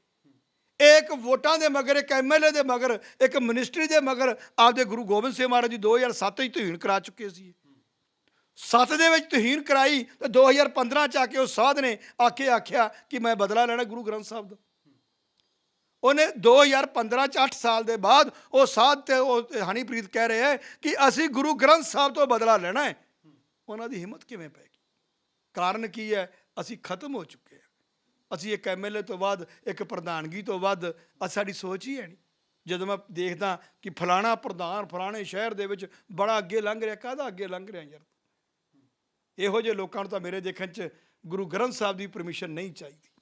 ਇਹ ਇੱਕ ਵੋਟਾਂ ਦੇ ਮਗਰ, ਇੱਕ ਐਮਐਲਏ ਦੇ ਮਗਰ, ਇੱਕ ਮਿਨਿਸਟਰੀ ਦੇ ਮਗਰ ਆਪਦੇ ਗੁਰੂ ਗੋਬਿੰਦ ਸਿੰਘ ਮਹਾਰਾਜ ਜੀ 2007 ਵਿੱਚ ਤੋਹੀਨ ਕਰਾ ਚੁੱਕੇ ਸੀ। ਸੱਤ ਦੇ ਵਿੱਚ ਤੋਹੀਨ ਕਰਾਈ ਤੇ 2015 ਚ ਆ ਕੇ ਉਹ ਸਾਧ ਨੇ ਆਕੇ ਆਖਿਆ ਕਿ ਮੈਂ ਬਦਲਾ ਲੈਣਾ ਗੁਰੂ ਗ੍ਰੰਥ ਸਾਹਿਬ ਦਾ। ਉਹਨੇ 2015 ਚ 8 ਸਾਲ ਦੇ ਬਾਅਦ ਉਹ ਸਾਧ ਤੇ ਉਹ ਹਨੀਪ੍ਰੀਤ ਕਹਿ ਰਹੇ ਹੈ ਕਿ ਅਸੀਂ ਗੁਰੂ ਗ੍ਰੰਥ ਸਾਹਿਬ ਤੋਂ ਬਦਲਾ ਲੈਣਾ ਹੈ। ਉਹਨਾਂ ਦੀ ਹਿੰਮਤ ਕਿਵੇਂ ਪੈ ਗਈ? ਕਾਰਨ ਕੀ ਹੈ? ਅਸੀਂ ਖਤਮ ਹੋ ਚੁੱਕੇ ਹਾਂ। ਅਸੀਂ ਇੱਕ ਐਮਐਲਏ ਤੋਂ ਬਾਅਦ ਇੱਕ ਪ੍ਰਧਾਨਗੀ ਤੋਂ ਵੱਧ ਸਾਡੀ ਸੋਚ ਹੀ ਹੈ ਨਹੀਂ। ਜਦੋਂ ਮੈਂ ਦੇਖਦਾ ਕਿ ਫਲਾਣਾ ਪ੍ਰਧਾਨ ਫਲਾਣੇ ਸ਼ਹਿਰ ਦੇ ਵਿੱਚ ਬੜਾ ਅੱਗੇ ਲੰਘ ਰਿਹਾ, ਕਾਹਦਾ ਅੱਗੇ ਲੰਘ ਰਿਹਾ ਯਾਰ? ਇਹੋ ਜਿਹੇ ਲੋਕਾਂ ਨੂੰ ਤਾਂ ਮੇਰੇ ਦੇਖਣ 'ਚ ਗੁਰੂ ਗ੍ਰੰਥ ਸਾਹਿਬ ਦੀ ਪਰਮਿਸ਼ਨ ਨਹੀਂ ਚਾਹੀਦੀ।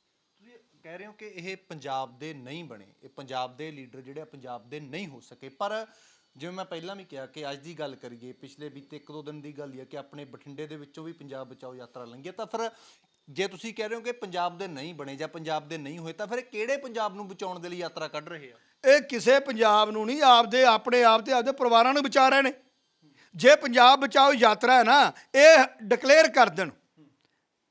ਕਹਿ ਰਹੇ ਹੋ ਕਿ ਇਹ ਪੰਜਾਬ ਦੇ ਨਹੀਂ ਬਣੇ, ਇਹ ਪੰਜਾਬ ਦੇ ਲੀਡਰ ਜਿਹੜੇ ਆ ਪੰਜਾਬ ਦੇ ਨਹੀਂ ਹੋ ਸਕੇ। ਪਰ ਜਿਵੇਂ ਮੈਂ ਪਹਿਲਾਂ ਵੀ ਕਿਹਾ ਕਿ ਅੱਜ ਦੀ ਗੱਲ ਕਰੀਏ, ਪਿਛਲੇ ਬੀਤੇ ਇੱਕ ਦੋ ਦਿਨ ਦੀ ਗੱਲ ਹੀ ਹੈ ਕਿ ਆਪਣੇ ਬਠਿੰਡੇ ਦੇ ਵਿੱਚੋਂ ਵੀ ਪੰਜਾਬ ਬਚਾਓ ਯਾਤਰਾ ਲੰਘੀ ਹੈ ਤਾਂ ਫਿਰ ਜੇ ਤੁਸੀਂ ਕਹਿ ਰਹੇ ਹੋ ਕਿ ਪੰਜਾਬ ਦੇ ਨਹੀਂ ਬਣੇ ਜਾਂ ਪੰਜਾਬ ਦੇ ਨਹੀਂ ਹੋਏ, ਤਾਂ ਫਿਰ ਇਹ ਕਿਹੜੇ ਪੰਜਾਬ ਨੂੰ ਬਚਾਉਣ ਦੇ ਲਈ ਯਾਤਰਾ ਕੱਢ ਰਹੇ ਆ?
ਇਹ ਕਿਸੇ ਪੰਜਾਬ ਨੂੰ ਨਹੀਂ, ਆਪਦੇ, ਆਪਣੇ ਆਪ ਤੇ ਆਪਦੇ ਪਰਿਵਾਰਾਂ ਨੂੰ ਬਚਾ ਰਹੇ ਨੇ। ਜੇ ਪੰਜਾਬ ਬਚਾਓ ਯਾਤਰਾ ਹੈ ਨਾ, ਇਹ ਡਿਕਲੇਅਰ ਕਰ ਦੇਣ।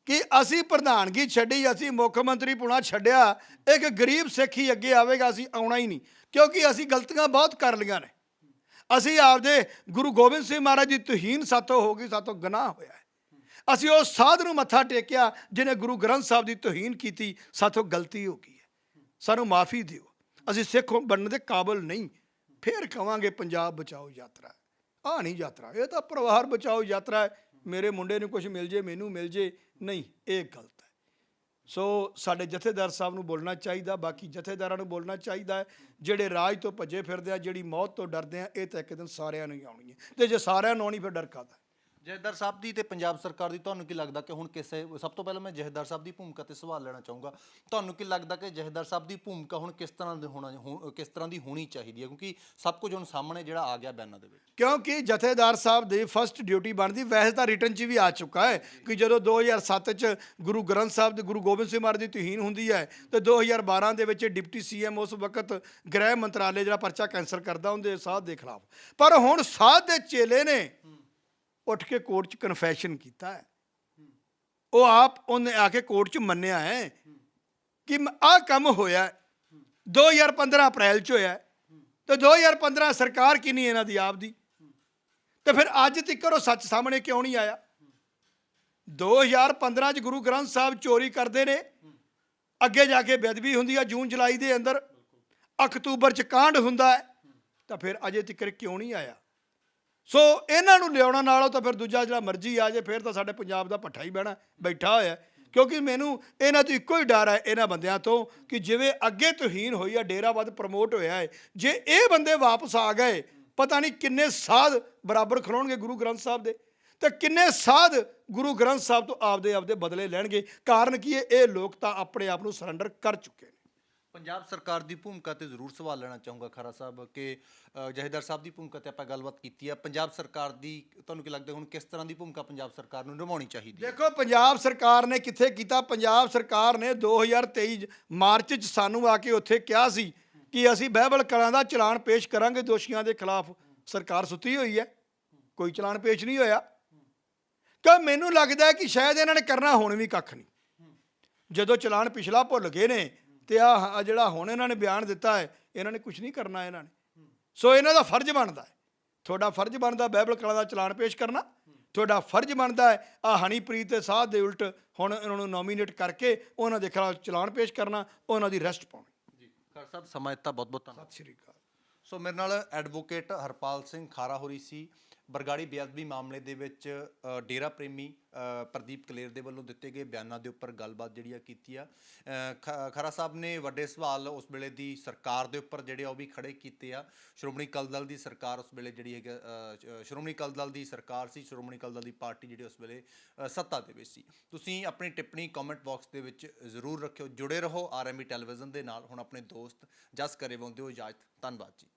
ਕਿ ਅਸੀਂ ਪ੍ਰਧਾਨਗੀ ਛੱਡੀ, ਅਸੀਂ ਮੁੱਖ ਮੰਤਰੀ ਪੁਣਾ ਛੱਡਿਆ, ਇੱਕ ਗਰੀਬ ਸਿੱਖ ਹੀ ਅੱਗੇ ਆਵੇਗਾ, ਅਸੀਂ ਆਉਣਾ ਹੀ ਨਹੀਂ, ਕਿਉਂਕਿ ਅਸੀਂ ਗਲਤੀਆਂ ਬਹੁਤ ਕਰ ਲਈਆਂ ਨੇ। ਅਸੀਂ ਆਪਦੇ ਗੁਰੂ ਗੋਬਿੰਦ ਸਿੰਘ ਮਹਾਰਾਜ ਦੀ ਤੁਹੀਨ ਸਾਤੋਂ ਹੋ ਗਈ, ਸਾਤੋਂ ਗੁਨਾਹ ਹੋਇਆ ਅਸੀਂ ਉਸ ਸਾਧ ਨੂੰ ਮੱਥਾ ਟੇਕਿਆ, ਜਿਹਨੇ ਗੁਰੂ ਗ੍ਰੰਥ ਸਾਹਿਬ ਦੀ ਤੁਹੀਨ ਕੀਤੀ ਸਾਥੋਂ ਗਲਤੀ ਹੋ ਗਈ ਹੈ। ਸਾਨੂੰ ਮਾਫੀ ਦਿਓ। ਅਸੀਂ ਸਿੱਖ ਬਣਨ ਦੇ ਕਾਬਲ ਨਹੀਂ, ਫੇਰ ਕਵਾਂਗੇ, ਪੰਜਾਬ ਬਚਾਓ ਯਾਤਰਾ। ਆ ਨਹੀਂ ਯਾਤਰਾ, ਇਹ ਤਾਂ ਪਰਿਵਾਰ ਬਚਾਓ ਯਾਤਰਾ ਹੈ। ਮੇਰੇ ਮੁੰਡੇ ਨੂੰ ਕੁਝ ਮਿਲ ਜੇ, ਮੈਨੂੰ ਮਿਲ ਜੇ, ਨਹੀਂ, ਇਹ ਗਲਤ ਹੈ। ਸੋ ਸਾਡੇ ਜਥੇਦਾਰ ਸਾਹਿਬ ਨੂੰ ਬੋਲਣਾ ਚਾਹੀਦਾ, ਬਾਕੀ ਜਥੇਦਾਰਾਂ ਨੂੰ ਬੋਲਣਾ ਚਾਹੀਦਾ ਜਿਹੜੇ ਰਾਜ ਤੋਂ ਭੱਜੇ ਫਿਰਦੇ ਆ, ਜਿਹੜੀ ਮੌਤ ਤੋਂ ਡਰਦੇ ਆ, ਇਹ ਤਾਂ ਇੱਕ ਦਿਨ ਸਾਰਿਆਂ ਨੂੰ ਹੀ ਆਉਣੀ ਹੈ। ਤੇ ਜੇ ਸਾਰਿਆਂ ਨੂੰ ਆਉਣੀ, ਫਿਰ ਡਰ ਕਾਹਦਾ?
ਜਹੇਦਾਰ ਸਾਹਿਬ ਦੀ ਤੇ ਪੰਜਾਬ ਸਰਕਾਰ ਦੀ, ਤੁਹਾਨੂੰ ਕੀ ਲੱਗਦਾ ਕਿ ਹੁਣ ਕਿਸੇ, ਸਭ ਤੋਂ ਪਹਿਲਾਂ ਮੈਂ ਜਹੇਦਾਰ ਸਾਹਿਬ ਦੀ ਭੂਮਿਕਾ ਤੇ ਸਵਾਲ ਲੈਣਾ ਚਾਹੂੰਗਾ। ਤੁਹਾਨੂੰ ਕੀ ਲੱਗਦਾ ਕਿ ਜਹੇਦਾਰ ਸਾਹਿਬ ਦੀ ਭੂਮਿਕਾ ਹੁਣ ਕਿਸ ਤਰ੍ਹਾਂ ਦੇ ਹੋਣਾ ਹੋ- ਕਿਸ ਤਰ੍ਹਾਂ ਦੀ ਹੋਣੀ ਚਾਹੀਦੀ ਹੈ? ਕਿਉਂਕਿ ਸਭ ਕੁਝ ਹੁਣ ਸਾਹਮਣੇ ਜਿਹੜਾ ਆ ਗਿਆ ਬਿਆਨਾਂ ਦੇ ਵਿੱਚ।
ਕਿਉਂਕਿ ਜਥੇਦਾਰ ਸਾਹਿਬ ਦੀ ਫਸਟ ਡਿਊਟੀ ਬਣਦੀ, ਵੈਸੇ ਤਾਂ ਰਿਟਰਨ 'ਚ ਵੀ ਆ ਚੁੱਕਾ ਹੈ ਕਿ ਜਦੋਂ 2007 ਚ ਗੁਰੂ ਗ੍ਰੰਥ ਸਾਹਿਬ ਦੇ ਗੁਰੂ ਗੋਬਿੰਦ ਸਿੰਘ ਮਹਾਰਾਜ ਦੀ ਤੁਹੀਨ ਹੁੰਦੀ ਹੈ, ਤੇ 2012 ਦੇ ਵਿੱਚ ਡਿਪਟੀ ਸੀਐਮ ਉਸ ਵਕਤ ਗ੍ਰਹਿ ਮੰਤਰਾਲੇ ਜਿਹੜਾ ਪਰਚਾ ਕੈਂਸਲ ਕਰਦਾ ਹੁੰਦੇ ਸਾਧ ਦੇ ਖਿਲਾਫ। ਪਰ ਹੁਣ ਸਾਧ ਦੇ ਚੇਲੇ ਨੇ ਉੱਠ ਕੇ ਕੋਰਟ 'ਚ ਕਨਫੈਸ਼ਨ ਕੀਤਾ ਹੈ। ਉਹ ਆਪ ਉਹਨੇ ਆ ਕੇ ਕੋਰਟ 'ਚ ਮੰਨਿਆ ਹੈ ਕਿ ਆਹ ਕੰਮ ਹੋਇਆ ਹੈ। 2015 ਅਪ੍ਰੈਲ 'ਚ ਹੋਇਆ ਹੈ। ਤੇ 2015 ਸਰਕਾਰ ਕਿੰਨੀ ਇਹਨਾਂ ਦੀ, ਆਪ ਦੀ? ਤੇ ਫਿਰ ਅੱਜ ਤੱਕ ਉਹ ਸੱਚ ਸਾਹਮਣੇ ਕਿਉਂ ਨਹੀਂ ਆਇਆ? 2015 ਚ ਗੁਰੂ ਗ੍ਰੰਥ ਸਾਹਿਬ ਚੋਰੀ ਕਰਦੇ ਨੇ। ਅੱਗੇ ਜਾ ਕੇ ਬੇਅਦਬੀ ਹੁੰਦੀ ਆ, ਜੂਨ ਜੁਲਾਈ ਦੇ ਅੰਦਰ। ਅਕਤੂਬਰ ਚ ਕਾਂਡ ਹੁੰਦਾ ਹੈ। ਤਾਂ ਫਿਰ ਅਜੇ ਤੱਕ ਕਿਉਂ ਨਹੀਂ ਆਇਆ? ਸੋ ਇਹਨਾਂ ਨੂੰ ਲਿਆਉਣਾ ਨਾਲੋਂ ਤਾਂ ਫਿਰ ਦੂਜਾ ਜਿਹੜਾ ਮਰਜ਼ੀ ਆ ਜੇ, ਫਿਰ ਤਾਂ ਸਾਡੇ ਪੰਜਾਬ ਦਾ ਪੱਠਾ ਹੀ ਬਹਿਣਾ, ਬੈਠਾ ਹੋਇਆ। ਕਿਉਂਕਿ ਮੈਨੂੰ ਇਹਨਾਂ ਤੋਂ ਇੱਕੋ ਹੀ ਡਰ ਹੈ ਇਹਨਾਂ ਬੰਦਿਆਂ ਤੋਂ ਕਿ ਜਿਵੇਂ ਅੱਗੇ ਤੋਹੀਨ ਹੋਈ ਆ ਡੇਰਾਬੱਦ ਪ੍ਰਮੋਟ ਹੋਇਆ ਹੈ, ਜੇ ਇਹ ਬੰਦੇ ਵਾਪਸ ਆ ਗਏ, ਪਤਾ ਨਹੀਂ ਕਿੰਨੇ ਸਾਧ ਬਰਾਬਰ ਖਲੋਣਗੇ ਗੁਰੂ ਗ੍ਰੰਥ ਸਾਹਿਬ ਦੇ। ਤੇ ਕਿੰਨੇ ਸਾਧ ਗੁਰੂ ਗ੍ਰੰਥ ਸਾਹਿਬ ਤੋਂ ਆਪਦੇ ਆਪਦੇ ਬਦਲੇ ਲੈਣਗੇ। ਕਾਰਨ ਕੀ ਹੈ? ਇਹ ਲੋਕ ਤਾਂ ਆਪਣੇ ਆਪ ਨੂੰ ਸਰੈਂਡਰ ਕਰ ਚੁੱਕੇ ਨੇ।
ਪੰਜਾਬ ਸਰਕਾਰ ਦੀ ਭੂਮਿਕਾ ਤੇ ਜ਼ਰੂਰ ਸਵਾਲ ਲੈਣਾ ਚਾਹੂੰਗਾ ਖਰਾ ਸਾਹਿਬ ਕਿ ਜਹੇਦਾਰ ਸਾਹਿਬ ਦੀ ਭੂਮਿਕਾ ਤੇ ਆਪਾਂ ਗੱਲਬਾਤ ਕੀਤੀ ਹੈ ਪੰਜਾਬ ਸਰਕਾਰ ਦੀ, ਤੁਹਾਨੂੰ ਕੀ ਲੱਗਦਾ ਹੁਣ ਕਿਸ ਤਰ੍ਹਾਂ ਦੀ ਭੂਮਿਕਾ ਪੰਜਾਬ ਸਰਕਾਰ ਨੂੰ ਨਿਭਾਉਣੀ ਚਾਹੀਦੀ ਹੈ?
ਦੇਖੋ, ਪੰਜਾਬ ਸਰਕਾਰ ਨੇ ਕਿੱਥੇ ਕੀਤਾ? ਪੰਜਾਬ ਸਰਕਾਰ ਨੇ 2023 ਮਾਰਚ ਚ ਸਾਨੂੰ ਆ ਕੇ ਉੱਥੇ ਕਿਹਾ ਸੀ ਕਿ ਅਸੀਂ ਬਹਿਬਲ ਕਲਾਂ ਦਾ ਚਲਾਨ ਪੇਸ਼ ਕਰਾਂਗੇ। ਦੋਸ਼ੀਆਂ ਦੇ ਖਿਲਾਫ ਸਰਕਾਰ ਸੁੱਤੀ ਹੋਈ ਹੈ। ਕੋਈ ਚਲਾਨ ਪੇਸ਼ ਨਹੀਂ ਹੋਇਆ। ਕਿ ਮੈਨੂੰ ਲੱਗਦਾ ਕਿ ਸ਼ਾਇਦ ਇਹਨਾਂ ਨੇ ਕਰਨਾ ਹੁਣ ਵੀ ਕੱਖ ਨਹੀਂ। ਜਦੋਂ ਚਲਾਨ ਪਿਛਲਾ ਭੁੱਲ ਗਏ ਨੇ ਤੇ ਆ ਜਿਹੜਾ ਹੁਣ ਇਹਨਾਂ ਨੇ ਬਿਆਨ ਦਿੱਤਾ ਹੈ ਇਹਨਾਂ ਨੇ ਕੁਝ ਨਹੀਂ ਕਰਨਾ ਇਹਨਾਂ ਨੇ। ਸੋ ਇਹਨਾਂ ਦਾ ਫਰਜ਼ ਬਣਦਾ ਹੈ। ਤੁਹਾਡਾ ਫਰਜ਼ ਬਣਦਾ ਬਾਈਬਲ ਕਲਾ ਦਾ ਚਲਾਨ ਪੇਸ਼ ਕਰਨਾ। ਤੁਹਾਡਾ ਫਰਜ਼ ਬਣਦਾ ਹੈ ਆ ਹਨੀਪ੍ਰੀਤ ਤੇ ਸਾਧ ਦੇ ਉਲਟ ਹੁਣ ਇਹਨਾਂ ਨੂੰ ਨੋਮੀਨੇਟ ਕਰਕੇ ਉਹਨਾਂ ਦੇ ਖਿਲਾਫ ਚਲਾਨ ਪੇਸ਼ ਕਰਨਾ ਉਹਨਾਂ ਦੀ ਅਰੈਸਟ ਪਾਉਣੀ।
ਜੀ ਖਰ ਸਾਹਿਬ ਸਮਾਂ ਦਿੱਤਾ ਬਹੁਤ ਬਹੁਤ ਧੰਨਵਾਦ।
ਸਤਿ ਸ਼੍ਰੀ ਅਕਾਲ।
ਸੋ ਮੇਰੇ ਨਾਲ ਐਡਵੋਕੇਟ ਹਰਪਾਲ ਸਿੰਘ ਖਾਰਾ ਹੋਰੀ ਸੀ। ਬਰਗਾੜੀ ਬੇਅਦਬੀ ਮਾਮਲੇ ਦੇ ਵਿੱਚ ਡੇਰਾ ਪ੍ਰੇਮੀ ਪ੍ਰਦੀਪ ਕਲੇਰ ਦੇ ਵੱਲੋਂ ਦਿੱਤੇ ਗਏ ਬਿਆਨਾਂ ਦੇ ਉੱਪਰ ਗੱਲਬਾਤ ਜਿਹੜੀ ਆ ਕੀਤੀ ਆ। ਖਰਾ ਸਾਹਿਬ ਨੇ ਵੱਡੇ ਸਵਾਲ ਉਸ ਵੇਲੇ ਦੀ ਸਰਕਾਰ ਦੇ ਉੱਪਰ ਜਿਹੜੇ ਆ ਉਹ ਵੀ ਖੜੇ ਕੀਤੇ ਆ। ਸ਼੍ਰੋਮਣੀ ਅਕਾਲੀ ਦਲ ਦੀ ਸਰਕਾਰ ਉਸ ਵੇਲੇ ਜਿਹੜੀ ਹੈਗਾ ਸ਼੍ਰੋਮਣੀ ਅਕਾਲੀ ਦਲ ਦੀ ਸਰਕਾਰ ਸੀ, ਸ਼੍ਰੋਮਣੀ ਅਕਾਲੀ ਦਲ ਦੀ ਪਾਰਟੀ ਜਿਹੜੀ ਉਸ ਵੇਲੇ ਸੱਤਾ ਦੇ ਵਿੱਚ ਸੀ। ਤੁਸੀਂ ਆਪਣੀ ਟਿੱਪਣੀ ਕਮੈਂਟ ਬਾਕਸ ਦੇ ਵਿੱਚ ਜ਼ਰੂਰ ਰੱਖਿਓ, ਜੁੜੇ ਰਹੋ ਆਰਐਮਈ ਟੈਲੀਵਿਜ਼ਨ ਦੇ ਨਾਲ। ਹੁਣ ਆਪਣੇ ਦੋਸਤ ਜਸ ਕਰੇ ਹੋ ਇਜਾਜ਼ਤ, ਧੰਨਵਾਦ ਜੀ।